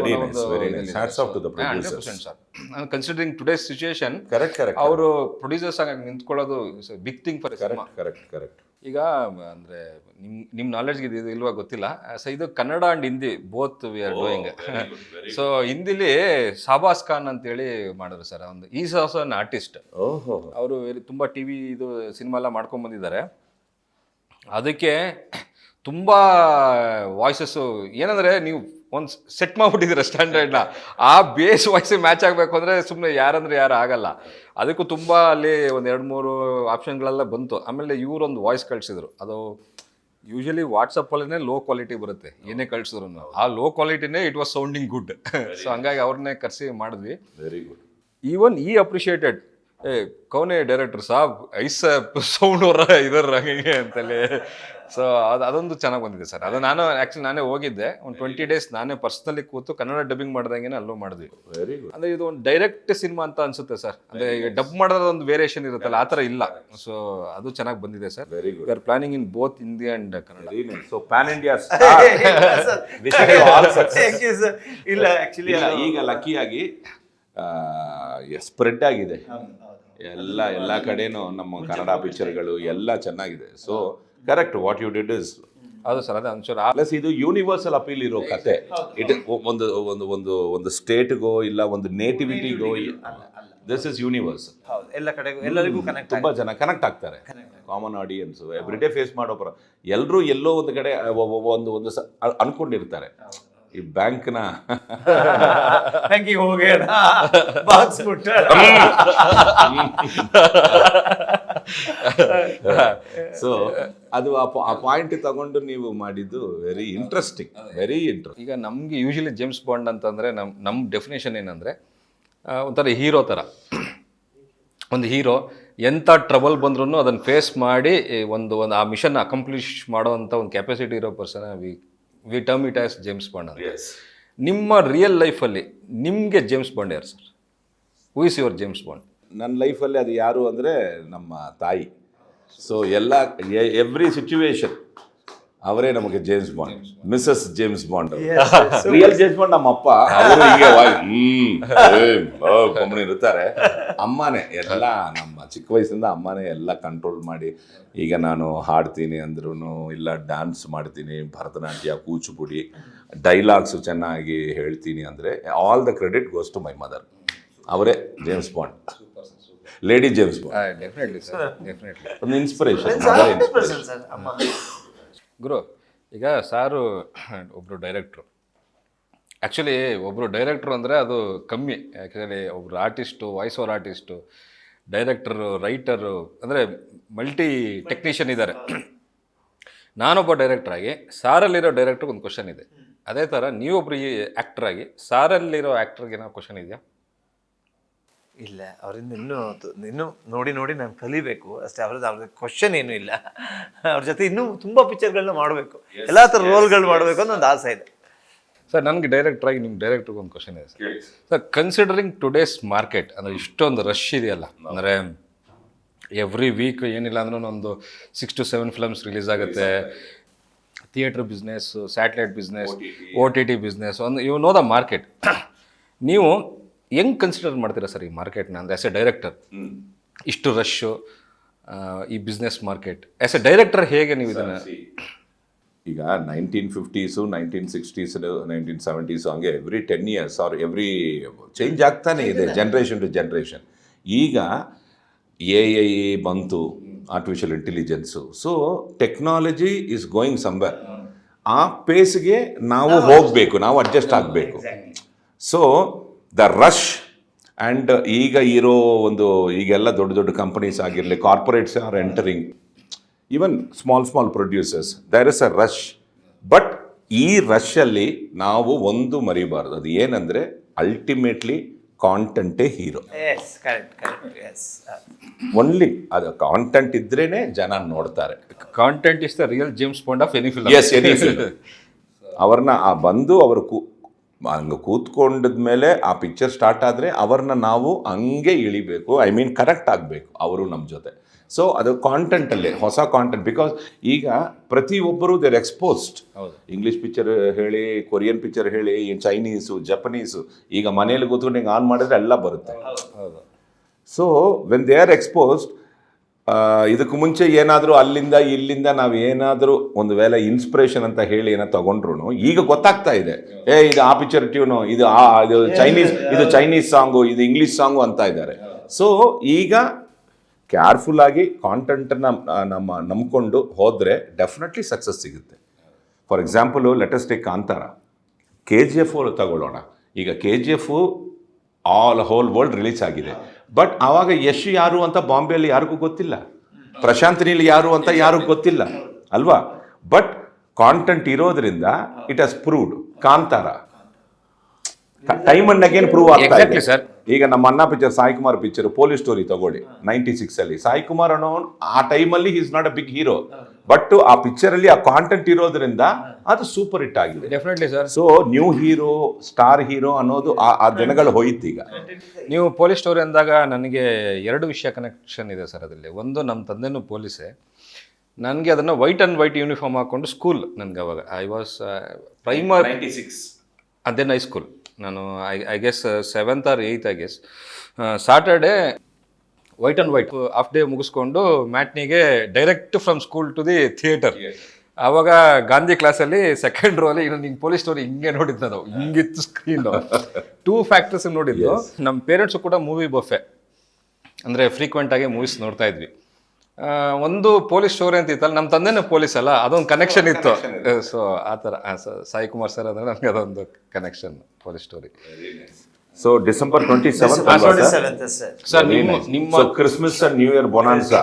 Sir considering today situation correct correct ಅವರು ಪ್ರೊಡ್ಯೂಸರ್ಸ್ ಆಗಿ ನಿಂತ್ಕೊಳ್ಳೋದು big thing for correct correct correct ಈಗ ಅಂದರೆ ನಿಮ್ಮ ನಿಮ್ಮ ನಾಲೆಡ್ಜ್ಗೆ ಇದು ಇಲ್ವಾ ಗೊತ್ತಿಲ್ಲ. ಸೊ ಇದು Kannada and Hindi both we are doing so ಹಿಂದಿಲಿ Shahbaz Khan ಅಂತೇಳಿ ಮಾಡಿದ್ರು ಸರ್ ಒಂದು ಈ ಸಾಸ್ ಅನ್ ಆರ್ಟಿಸ್ಟ್ ಓಹೋ. ಅವರು ತುಂಬ ಟಿ ವಿ ಇದು ಸಿನಿಮಾ ಎಲ್ಲ ಮಾಡ್ಕೊಂಡು ಬಂದಿದ್ದಾರೆ. ಅದಕ್ಕೆ ತುಂಬ ವಾಯ್ಸಸ್ಸು ಏನಂದರೆ ನೀವು ಒಂದು ಸೆಟ್ ಮಾಡಿಬಿಟ್ಟಿದ್ದೀರ ಸ್ಟ್ಯಾಂಡರ್ಡ್ನ ಆ ಬೇಸ್ ವಾಯ್ಸ್ ಮ್ಯಾಚ್ ಆಗಬೇಕು ಅಂದರೆ ಸುಮ್ಮನೆ ಯಾರಂದ್ರೆ ಯಾರು ಆಗಲ್ಲ. ಅದಕ್ಕೂ ತುಂಬ ಅಲ್ಲಿ ಒಂದು ಎರಡು ಮೂರು ಆಪ್ಷನ್ಗಳೆಲ್ಲ ಬಂತು. ಆಮೇಲೆ ಇವರೊಂದು ವಾಯ್ಸ್ ಕಳಿಸಿದ್ರು. ಅದು ಯೂಶಲಿ ವಾಟ್ಸಪ್ಪಲ್ಲೇ ಲೋ ಕ್ವಾಲಿಟಿ ಬರುತ್ತೆ. ಏನೇ ಕಳಿಸಿದ್ರು ಆ low ಕ್ವಾಲಿಟಿನೇ it was sounding good so ಹಂಗಾಗಿ ಅವ್ರನ್ನೇ ಕರೆಸಿ ಮಾಡಿದ್ವಿ. ವೆರಿ ಗುಡ್ ಈವನ್ ಈ ಅಪ್ರಿಷಿಯೇಟೆಡ್ ಏ ಕೌನೇ ಡೈರೆಕ್ಟರ್ ಸಾಬ್ ಐಸ್ ಸೌಂಡ್ ಅವರ ಇದರ ಹಂಗೆ ಅಂತೇಳಿ ಸೊ ಅದು ಅದೊಂದು ಚೆನ್ನಾಗಿ ಬಂದಿದೆ ಸರ್. ಅದು ನಾನು ಆ್ಯಕ್ಚುಲಿ ನಾನೇ ಹೋಗಿದ್ದೆ. ಒಂದು ಟ್ವೆಂಟಿ ಡೇಸ್ ನಾನೇ ಪರ್ಸ್ನಲಿ ಕೂತು ಕನ್ನಡ ಡಬ್ಬಿಂಗ್ ಮಾಡ್ದಂಗೆ ಅಲ್ಲೂ ಮಾಡಿದ್ವಿ. ವೆರಿ ಗುಡ್ ಅಂದರೆ ಇದು ಒಂದು ಡೈರೆಕ್ಟ್ ಸಿನಿಮಾ ಅಂತ ಅನ್ಸುತ್ತೆ ಸರ್. ಅಂದರೆ ಈಗ ಡಬ್ ಮಾಡೋದೊಂದು ವೇರಿಯೇಷನ್ ಇರುತ್ತಲ್ಲ ಆ ಥರ ಇಲ್ಲ. ಸೊ ಅದು ಚೆನ್ನಾಗಿ ಬಂದಿದೆ sir. Very good you are planning in both Hindi and Kannada so pan India. ಇಲ್ಲ ಆಕ್ಚುಲಿ ಈಗ ಲಕ್ಕಿಯಾಗಿ ಸ್ಪ್ರೆಡ್ ಆಗಿದೆ. ಎಲ್ಲ ಎಲ್ಲ ಕಡೆನೂ ನಮ್ಮ ಕನ್ನಡ ಪಿಕ್ಚರ್ಗಳು ಎಲ್ಲ ಚೆನ್ನಾಗಿದೆ. So correct what you did is ಅದು ಸರ್ ಅದೇ ಒಂಚೂರು ಪ್ಲಸ್ ಇದು ಯೂನಿವರ್ಸಲ್ ಅಪೀಲ್ ಇರೋ ಕತೆ. ಇಟ್ ಒಂದು ಒಂದು ಒಂದು ಒಂದು ಸ್ಟೇಟ್ಗೋ ಇಲ್ಲ ಒಂದು ನೇಟಿವಿಟಿಗೋ ದಿಸ್ ಇಸ್ ಯೂನಿವರ್ಸ್ ಹೌದು ಎಲ್ಲ ಕಡೆಗೂ ಎಲ್ಲರಿಗೂ ಕನೆಕ್ಟ್ ತುಂಬಾ ಜನ ಕನೆಕ್ಟ್ ಆಗ್ತಾರೆ. Common audience every day face ಮಾಡೋ ಪರ ಎಲ್ಲರೂ ಎಲ್ಲೋ ಒಂದು ಕಡೆ ಒ- ಒ- ಒಂದು ಒಂದು ಸ- ಅ- ಅನ್ಕೊಂಡಿರ್ತಾರೆ. ಈ ಬ್ಯಾಂಕ್ನ ಬ್ಯಾಂಕಿಗೆ ಹೋಗೋಣ ಬಾಕ್ಸ್ ಸೊ ಅದು ಆ- ಪಾಯಿಂಟ್ ತಗೊಂಡು ನೀವು ಮಾಡಿದ್ದು ವೆರಿ ಇಂಟ್ರೆಸ್ಟಿಂಗ್ ವೆರಿ ಇಂಟ್ರೆಸ್ಟ್ ಈಗ ನಮಗೆ ಯೂಶಲಿ ಜೇಮ್ಸ್ ಬಾಂಡ್ ಅಂತಂದರೆ ನಮ್ಮ ನಮ್ಮ ಡೆಫಿನೇಷನ್ ಏನಂದರೆ ಒಂಥರ ಹೀರೋ ಥರ ಒಂದು ಹೀರೋ ಎಂಥ ಟ್ರಬಲ್ ಬಂದ್ರೂ ಅದನ್ನು ಫೇಸ್ ಮಾಡಿ ಒಂದು ಒಂದು ಆ ಮಿಷನ್ ಅಕಂಪ್ಲಿಷ್ ಮಾಡೋವಂಥ ಒಂದು ಕೆಪಾಸಿಟಿ ಇರೋ person we we term it as James Bond ಅಂತ. ನಿಮ್ಮ ರಿಯಲ್ ಲೈಫಲ್ಲಿ ನಿಮಗೆ ಜೇಮ್ಸ್ ಬಾಂಡ್ ಯಾರು sir who is your James Bond ನನ್ನ ಲೈಫಲ್ಲಿ ಅದು ಯಾರು ಅಂದರೆ ನಮ್ಮ ತಾಯಿ. ಸೊ ಎಲ್ಲ ಎವ್ರಿ ಸಿಚುವೇಶನ್ ಅವರೇ ನಮಗೆ James Bond Mrs James Bond real James Bond ನಮ್ಮ ಅಪ್ಪ. ಅವರು ಹೀಗೆ ಹ್ಮ್ ಇರ್ತಾರೆ. ಅಮ್ಮನೇ ಎಲ್ಲ ನಮ್ಮ ಚಿಕ್ಕ ವಯಸ್ಸಿಂದ ಅಮ್ಮನೇ ಎಲ್ಲ ಕಂಟ್ರೋಲ್ ಮಾಡಿ ಈಗ ನಾನು ಹಾಡ್ತೀನಿ ಅಂದ್ರೂ ಇಲ್ಲ ಡ್ಯಾನ್ಸ್ ಮಾಡ್ತೀನಿ ಭರತನಾಟ್ಯ ಕೂಚುಪುಡಿ ಡೈಲಾಗ್ಸು ಚೆನ್ನಾಗಿ ಹೇಳ್ತೀನಿ ಅಂದರೆ all the credit goes to my mother ಅವರೇ James Bond lady James definitely sir definitely ಒಂದು ಇನ್ಸ್ಪಿರೇಷನ್ ಗುರು ಈಗ ಸಾರು ಒಬ್ಬರು ಡೈರೆಕ್ಟ್ರು ಆ್ಯಕ್ಚುಲಿ ಒಬ್ಬರು ಡೈರೆಕ್ಟ್ರು ಅಂದರೆ ಅದು ಕಮ್ಮಿ. ಆ್ಯಕ್ಚುಲಿ ಒಬ್ಬರು artist voice over artist director writer ಅಂದರೆ ಮಲ್ಟಿ ಟೆಕ್ನಿಷಿಯನ್ ಇದ್ದಾರೆ ನಾನೊಬ್ಬ ಡೈರೆಕ್ಟ್ರಾಗಿ ಸಾರಲ್ಲಿರೋ ಡೈರೆಕ್ಟ್ರಿಗೆ ಒಂದು ಕ್ವಶನ್ ಇದೆ. ಅದೇ ಥರ ನೀವೊಬ್ಬರು ಈ ಆ್ಯಕ್ಟ್ರಾಗಿ ಸಾರಲ್ಲಿರೋ ಆ್ಯಕ್ಟ್ರಿಗೆ ಏನೋ ಕ್ವಶನ್ ಇದೆಯಾ? ಇಲ್ಲ ಅವರಿಂದ ಇನ್ನೂ ಇನ್ನೂ ನೋಡಿ ನೋಡಿ ನಾನು ಕಲಿಬೇಕು. ಅಷ್ಟೇ ಅವ್ರದ್ದು ಅವ್ರದ್ದು ಕ್ವಶನ್ ಏನೂ ಇಲ್ಲ. ಅವ್ರ ಜೊತೆ ಇನ್ನೂ ತುಂಬ ಪಿಕ್ಚರ್ಗಳನ್ನ ಮಾಡಬೇಕು. ಎಲ್ಲ ಥರ ರೋಲ್ಗಳು ಮಾಡಬೇಕು ಅನ್ನೋ ಒಂದು ಆಸೆ ಇದೆ. ಸರ್ ನನಗೆ ಡೈರೆಕ್ಟ್ರಾಗಿ ನಿಮ್ಗೆ ಡೈರೆಕ್ಟ್ರಿಗೆ ಒಂದು ಕ್ವಶನ್ ಇದೆ sir. Sir. Considering today's market ಅಂದರೆ ಇಷ್ಟೊಂದು ರಶ್ ಇದೆಯಲ್ಲ ಅಂದರೆ ಎವ್ರಿ ವೀಕ್ ಏನಿಲ್ಲ ಅಂದ್ರೆ ಒಂದು six to seven films release ಆಗುತ್ತೆ. Theatre business satellite business O T T business ಒಂದು ಇವು ನೋ ದ ಮಾರ್ಕೆಟ್ ನೀವು ಹೆಂಗೆ ಕನ್ಸಿಡರ್ ಮಾಡ್ತೀರಾ ಸರ್ ಈ ಮಾರ್ಕೆಟ್ನ ಅಂದರೆ ಆ್ಯಸ್ ಎ ಡೈರೆಕ್ಟರ್ ಇಷ್ಟು ರಶ್ಶು ಈ business market as a director ಹೇಗೆ ನೀವು ಇದನ್ನು ಈಗ nineteen fifties nineteen sixties nineteen seventies ಹಂಗೆ every ten years or every change ಆಗ್ತಾನೆ ಇದೆ ಜನ್ರೇಷನ್ ಟು ಜನ್ರೇಷನ್ ಈಗ ಎ ಐ ಬಂತು artificial intelligence so technology is going sambar ಆ ಪೇಸ್ಗೆ ನಾವು ಹೋಗಬೇಕು ನಾವು ಅಡ್ಜಸ್ಟ್ ಆಗಬೇಕು. So the rush. ಆ್ಯಂಡ್ ಈಗ ಇರೋ ಒಂದು ಈಗೆಲ್ಲ ದೊಡ್ಡ ದೊಡ್ಡ ಕಂಪನೀಸ್ ಆಗಿರಲಿ corporates are entering. Even small small producers there is a rush but ಈ ರಶಲ್ಲಿ ನಾವು ಒಂದು ಮರಿಬಾರ್ದು. ಅದು ಏನಂದರೆ ಅಲ್ಟಿಮೇಟ್ಲಿ ಕಾಂಟೆಂಟೇ ಹೀರೋ ಒನ್ಲಿ ಅದು ಕಾಂಟೆಂಟ್ ಇದ್ರೇನೆ ಜನ ನೋಡ್ತಾರೆ. Content is the real James Bond of any film is any ಅವ್ರನ್ನ ಆ ಬಂದು ಅವರು ಕೂ ಹಂಗೆ ಕೂತ್ಕೊಂಡದ್ಮೇಲೆ ಆ ಪಿಕ್ಚರ್ ಸ್ಟಾರ್ಟ್ ಆದರೆ ಅವ್ರನ್ನ ನಾವು ಹಂಗೆ ಇಳಿಬೇಕು. ಐ ಮೀನ್ ಕರೆಕ್ಟ್ ಆಗಬೇಕು ಅವರು ನಮ್ಮ ಜೊತೆ. ಸೊ ಅದು ಕಾಂಟೆಂಟಲ್ಲೇ ಹೊಸ ಕಾಂಟೆಂಟ್ ಬಿಕಾಸ್ ಈಗ ಪ್ರತಿಯೊಬ್ಬರು ದೇರ್ ಎಕ್ಸ್ಪೋಸ್ಡ್. ಇಂಗ್ಲೀಷ್ ಪಿಕ್ಚರ್ ಹೇಳಿ ಕೊರಿಯನ್ ಪಿಕ್ಚರ್ ಹೇಳಿ ಚೈನೀಸು ಜಪನೀಸು ಈಗ ಮನೇಲಿ ಕೂತ್ಕೊಂಡು ಹಿಂಗೆ ಆನ್ ಮಾಡಿದ್ರೆ ಎಲ್ಲ ಬರುತ್ತೆ. ಹೌದು. So when they are exposed ಇದಕ್ಕೆ ಮುಂಚೆ ಏನಾದರೂ ಅಲ್ಲಿಂದ, ಇಲ್ಲಿಂದ ನಾವು ಏನಾದರೂ ಒಂದು ವೇಳೆ ಇನ್ಸ್ಪಿರೇಷನ್ ಅಂತ ಹೇಳಿ ಏನೋ ತಗೊಂಡ್ರು ಈಗ ಗೊತ್ತಾಗ್ತಾ ಇದೆ. ಏ, ಇದು ಆ ಪಿಕ್ಚರ್ ಟ್ಯೂನು ಇದು ಆ, ಇದು ಚೈನೀಸ್ ಇದು ಚೈನೀಸ್ ಸಾಂಗು ಇದು ಇಂಗ್ಲೀಷ್ ಸಾಂಗು ಅಂತ ಇದ್ದಾರೆ. ಸೊ ಈಗ ಕೇರ್ಫುಲ್ ಆಗಿ ಕಾಂಟೆಂಟನ್ನು ನಮ್ಮ ನಂಬಿಕೊಂಡು ಹೋದರೆ ಡೆಫಿನೆಟ್ಲಿ ಸಕ್ಸಸ್ ಸಿಗುತ್ತೆ. For example latest Kantara K G F ತಗೊಳ್ಳೋಣ. ಈಗ K G F all whole world release ಆಗಿದೆ. ಬಟ್ ಆವಾಗ ಯಶ್ ಯಾರು ಅಂತ ಬಾಂಬೆಯಲ್ಲಿ ಯಾರಿಗೂ ಗೊತ್ತಿಲ್ಲ. ಪ್ರಶಾಂತ್ ನೀಲ್ ಯಾರು ಅಂತ ಯಾರಿಗೂ ಗೊತ್ತಿಲ್ಲ. ಅಲ್ವಾ? ಬಟ್ ಕಾಂಟೆಂಟ್ ಇರೋದ್ರಿಂದ it has proved Kantara. Time and again prove ಆಗ್ತಾ ಇದೆ? ಈಗ ನಮ್ಮ ಅಣ್ಣ picture Sai Kumar picture police story ತಗೊಳ್ಳಿ ನೈಂಟಿ ಸಿಕ್ಸ್ ಅಲ್ಲಿ. ಸಾಯಿ ಕುಮಾರ್ ಅನ್ನೋ ಆ ಟೈಮಲ್ಲಿ is not a big hero but ಆ ಪಿಕ್ಚರ್ ಅಲ್ಲಿ ಆ ಕಾಂಟೆಂಟ್ ಇರೋದ್ರಿಂದ ಅದು ಸೂಪರ್ ಹಿಟ್ ಆಗಿದೆ. Definitely sir so new hero star hero ಅನ್ನೋದು ಆ ದಿನಗಳು ಹೋಯ್ತು ಈಗ. ನೀವು ಪೊಲೀಸ್ ಸ್ಟೋರಿ ಅಂದಾಗ ನನಗೆ ಎರಡು ವಿಷಯ ಕನೆಕ್ಷನ್ ಇದೆ ಸರ್ ಅದರಲ್ಲಿ. ಒಂದು ನಮ್ಮ ತಂದೆನೂ ಪೊಲೀಸೇ ನನಗೆ ಅದನ್ನು ವೈಟ್ ಆ್ಯಂಡ್ ವೈಟ್ ಯೂನಿಫಾರ್ಮ್ ಹಾಕೊಂಡು ಸ್ಕೂಲ್ ನನಗೆ ಅವಾಗ. ಐ ವಾಸ್ ಪ್ರೈಮರ್ ಅದೇನು ಹೈಸ್ಕೂಲ್ ನಾನು I I guess seventh or eighth I guess Saturday white and white half day ಮುಗಿಸ್ಕೊಂಡು ಮ್ಯಾಟ್ನಿಗೆ direct from school to the theatre ಆವಾಗ ಗಾಂಧಿ ಕ್ಲಾಸಲ್ಲಿ ಸೆಕೆಂಡ್ ರೋಲಿ ಇನ್ನು ನಿಂಗೆ ಪೊಲೀಸ್ ಸ್ಟೋರಿ ಹಿಂಗೆ ನೋಡಿದ್ದು ನಾವು ಹಿಂಗಿತ್ತು ಸ್ಕ್ರೀನ್ ಟೂ ಫ್ಯಾಕ್ಟರ್ಸ್ ನೋಡಿದ್ದು. ನಮ್ಮ ಪೇರೆಂಟ್ಸು ಕೂಡ ಮೂವಿ ಬಫೆ ಅಂದರೆ ಫ್ರೀಕ್ವೆಂಟ್ ಆಗಿ ಮೂವೀಸ್ ನೋಡ್ತಾ ಇದ್ವಿ. ಒಂದು ಪೊಲೀಸ್ ಸ್ಟೋರಿ ಅಂತ ಇತ್ತಲ್ಲ ನಮ್ಮ ತಂದೆನೇ ಪೊಲೀಸ್ ಅಲ್ಲ ಅದೊಂದು ಕನೆಕ್ಷನ್ ಇತ್ತು. ಸೊ ಆ ಥರ ಸಾಯಿ ಕುಮಾರ್ ಸರ್ ಅಂದರೆ ನಮಗೆ ಅದೊಂದು connection police story so December twenty seventh sir sir ನಿಮ್ಮ ನಿಮ್ಮ Christmas and new year bonanza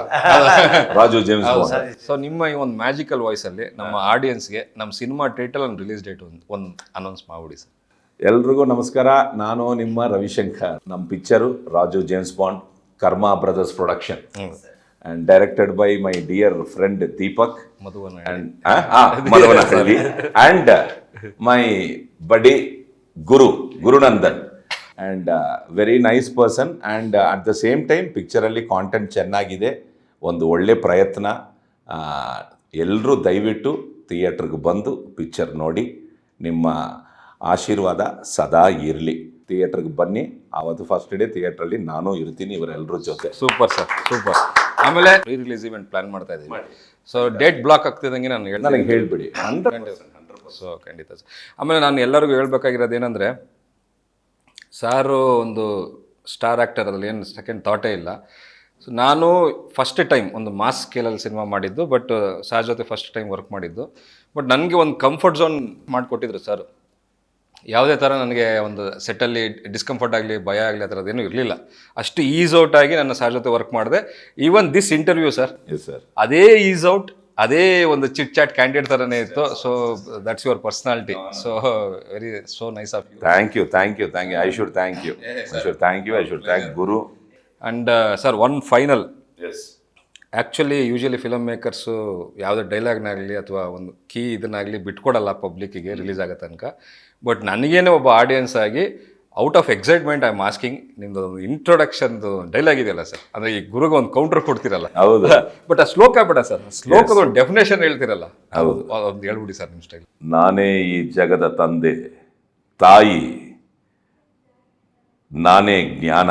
Raju James Bond so ನಿಮ್ಮ ಈ ಒಂದು ಮ್ಯಾಜಿಕಲ್ ವಾಯ್ಸ್ ಅಲ್ಲಿ ನಮ್ಮ ಆಡಿಯನ್ಸ್ಗೆ ನಮ್ಮ cinema title and release date ಒಂದು ಒಂದು ಅನೌನ್ಸ್ ಮಾಡ್ಬಿಡಿ ಸರ್ ಎಲ್ರಿಗೂ ನಮಸ್ಕಾರ. ನಾನು ನಿಮ್ಮ ರವಿಶಂಕರ್. ನಮ್ಮ picture Raju James Bond Karma brothers production and directed by my dear friend Deepak Madhuvana and my buddy Guru Gurunandan uh, very nice person and at the same time ಪಿಕ್ಚರಲ್ಲಿ and at the same time picture ಅಲ್ಲಿ ಕಾಂಟೆಂಟ್ ಚೆನ್ನಾಗಿದೆ. ಒಂದು ಒಳ್ಳೆ ಪ್ರಯತ್ನ. ಎಲ್ಲರೂ ದಯವಿಟ್ಟು ಥಿಯೇಟ್ರಿಗೆ ಬಂದು ಪಿಕ್ಚರ್ ನೋಡಿ. ನಿಮ್ಮ ಆಶೀರ್ವಾದ ಸದಾ ಇರಲಿ. ಥಿಯೇಟ್ರಿಗೆ ಬನ್ನಿ. ಆವತ್ತು ಫಸ್ಟ್ ಡೇ ಥಿಯೇಟ್ರಲ್ಲಿ ನಾನು ಇರ್ತೀನಿ. ಇವರೆಲ್ಲರ ಜೊತೆ. ಸೂಪರ್ ಸರ್ ಸೂಪರ್ ಆಮೇಲೆ ರೀ ರಿಲೀಸ್ ಇವೆಂಟ್ ಪ್ಲಾನ್ ಮಾಡ್ತಾ ಇದ್ದೀವಿ. ಸೊ ಡೇಟ್ ಬ್ಲಾಕ್ ಆಗ್ತಿದ್ದಂಗೆ ನಾನು ಹೇಳ್ತೀನಿ. ನನಗೆ ಹೇಳಿಬಿಡಿ. ಸೊ ಖಂಡಿತ ಸರ್. ಆಮೇಲೆ ನಾನು ಎಲ್ಲರಿಗೂ ಹೇಳ್ಬೇಕಾಗಿರೋದು ಏನಂದರೆ ಸಾರು ಒಂದು ಸ್ಟಾರ್ ಆ್ಯಕ್ಟರ್ ಅದ್ರಲ್ಲಿ ಏನು ಸೆಕೆಂಡ್ ಥಾಟೇ ಇಲ್ಲ. ಸೊ ನಾನು ಫಸ್ಟ್ ಟೈಮ್ ಒಂದು ಮಾಸ್ ಸ್ಕೇಲಲ್ಲಿ ಸಿನಿಮಾ ಮಾಡಿದ್ದು ಬಟ್ ಸಾರ್ ಜೊತೆ ಫಸ್ಟ್ ಟೈಮ್ ವರ್ಕ್ ಮಾಡಿದ್ದು. ಬಟ್ ನನಗೆ ಒಂದು ಕಂಫರ್ಟ್ ಝೋನ್ ಮಾಡಿಕೊಟ್ಟಿದ್ರು ಸರ್. ಯಾವುದೇ ಥರ ನನಗೆ ಒಂದು ಸೆಟ್ಟಲ್ಲಿ ಡಿಸ್ಕಂಫರ್ಟ್ ಆಗಲಿ ಭಯ ಆಗಲಿ ಆ ಥರದ್ದೇನು ಇರಲಿಲ್ಲ. ಅಷ್ಟು ಈಸ್ ಔಟ್ ಆಗಿ ನನ್ನ ಸಾರ್ ಜೊತೆ ವರ್ಕ್ ಮಾಡಿದೆ. Even this interview sir yes sir ಅದೇ ಈಸ್ ಔಟ್ ಅದೇ ಒಂದು ಚಿಟ್ ಚಾಟ್ ಕ್ಯಾಂಡಿಡೇಟ್ ಥರನೇ ಇತ್ತು. So that's your personality so very so nice of you thank you thank you thank you I should thank you I should thank you I should thank Guru and sir one final yes actually usually film makers ಯಾವುದೇ ಡೈಲಾಗ್ನಾಗಲಿ ಅಥವಾ ಒಂದು ಕೀ ಇದನ್ನಾಗಲಿ ಬಿಟ್ಕೊಡಲ್ಲ ಪಬ್ಲಿಕ್ಕಿಗೆ ರಿಲೀಸ್ ಆಗೋ ತನಕ. ಬಟ್ ನನಗೇನೆ ಒಬ್ಬ ಆಡಿಯನ್ಸ್ ಆಗಿ out of excitement I am asking ನಿಮ್ದು ಒಂದು ಇಂಟ್ರೊಡಕ್ಷನ್ದು ಡೈಲಾಗ್ ಇದೆಯಲ್ಲ ಸರ್ ಅಂದರೆ ಈ ಗುರುಗೆ ಒಂದು ಕೌಂಟರ್ ಕೊಡ್ತಿರಲ್ಲ. ಹೌದು. ಬಟ್ ಆ ಶ್ಲೋಕ ಬೇಡ ಸರ್ ಶ್ಲೋಕದ ಒಂದು ಡೆಫಿನೇಷನ್ ಹೇಳ್ತಿರಲ್ಲ. ಹೌದು. ಒಂದು ಹೇಳ್ಬಿಡಿ ಸರ್ ನಿಮ್ಮ ಸ್ಟೈಲ್ ನಾನೇ ಈ ಜಗದ ತಂದೆ ತಾಯಿ ನಾನೇ ಜ್ಞಾನ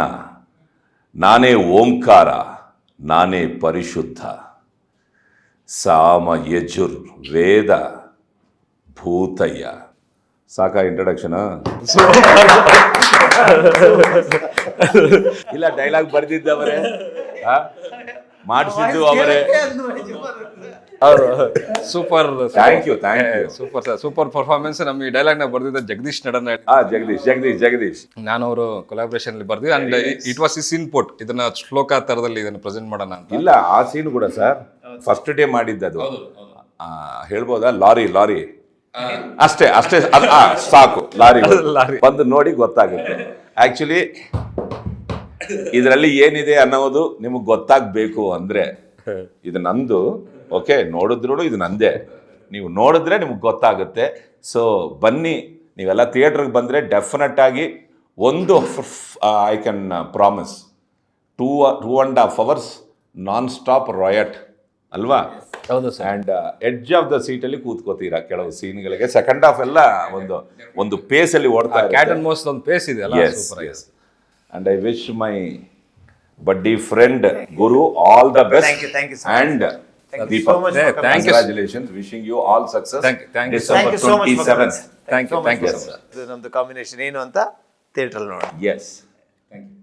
ನಾನೇ ಓಂಕಾರ. ನಾನೇ ಪರಿಶುದ್ಧ ಸಾಮ ಯಜುರ್ ವೇದ ಭೂತಯ್ಯ ಸಾಕಾ ಇಂಟ್ರಡಕ್ಷನ್ ಇಲ್ಲ ಡೈಲಾಗ್ ಬರ್ದಿದ್ದವರೇ ಮಾಡಿಸಿದ್ದು ಅವರೇ super thank you thank you super sir super performance ನಮ್ಮ ಈ ಡೈಲಾಗ್ನ ಬರ್ದಿದ್ದ ಜಗದೀಶ್ ನಡನ್ ಹಾ ಜಗದೀಶ್ ಜಗದೀಶ್ ಜಗದೀಶ್. ನಾನು ಅವರು ಕೊಲಾಬ್ರೇಷನ್ ಅಲ್ಲಿ ಬರ್ದಿದ್ದೆ and it was is input ಇದನ್ನ ಶ್ಲೋಕ ತರದಲ್ಲಿ ಇದನ್ನ ಪ್ರೆಸೆಂಟ್ ಮಾಡೋಣ ಅಂತ. ಇಲ್ಲ ಆ ಸೀನ್ ಕೂಡ ಸರ್ ಫಸ್ಟ್ ಡೇ ಮಾಡಿದ್ದದು. ಆ, ಹೇಳ್ಬೋದಾ? Lorry lorry. ಅಷ್ಟೇ ಅಷ್ಟೇ ಆ, ಸಾಕು. Lorry lorry. ಬಂದು ನೋಡಿ ಗೊತ್ತಾಗುತ್ತೆ. ಆಕ್ಚುಲಿ ಇದರಲ್ಲಿ ಏನಿದೆ ಅನ್ನೋದು ನಿಮಗೆ ಗೊತ್ತಾಗಬೇಕು ಅಂದ್ರೆ ಇದು ನಂದು ಓಕೆ ನೋಡಿದ್ರು ಇದು ನಂದೇ. ನೀವು ನೋಡಿದ್ರೆ ನಿಮ್ಗೆ ಗೊತ್ತಾಗುತ್ತೆ. ಸೊ ಬನ್ನಿ ನೀವೆಲ್ಲ ಥಿಯೇಟ್ರಿಗೆ ಬಂದರೆ ಡೆಫಿನೆಟ್ ಆಗಿ ಒಂದು I can promise two two and half hours non stop riot ಅಲ್ವಾ? ಹೌದು ಅಂಡ್ ಎಡ್ಜ್ ಆಫ್ ದ ಸೀಟಲ್ಲಿ ಕೂತ್ಕೋತೀರಾ ಕೆಲವು ಸೀನ್ಗಳಿಗೆ. ಸೆಕೆಂಡ್ ಹಾಫ್ ಎಲ್ಲ ಒಂದು ಒಂದು ಪೇಸಲ್ಲಿ ಓಡ್ತಾ ಕ್ಯಾಟ್ ಅಂಡ್ ಮೋಸ್ಟ್ ಒಂದು ಪೇಸ್ ಇದೆ ಅಲ್ಲ? Yes super yes and I wish my buddy friend Guru all the best Thank you, thank you so and Thank you so much for coming. Thank you. Congratulations wishing you all success Thank you, thank you so Thank you so much for coming. Thank you thank you Yes. ಇದು ನಮ್ದು ಕಾಂಬಿನೇಷನ್ ಏನು ಅಂತ ಥಿಯೇಟ್ರಲ್ಲಿ ನೋಡೋಣ ಎಸ್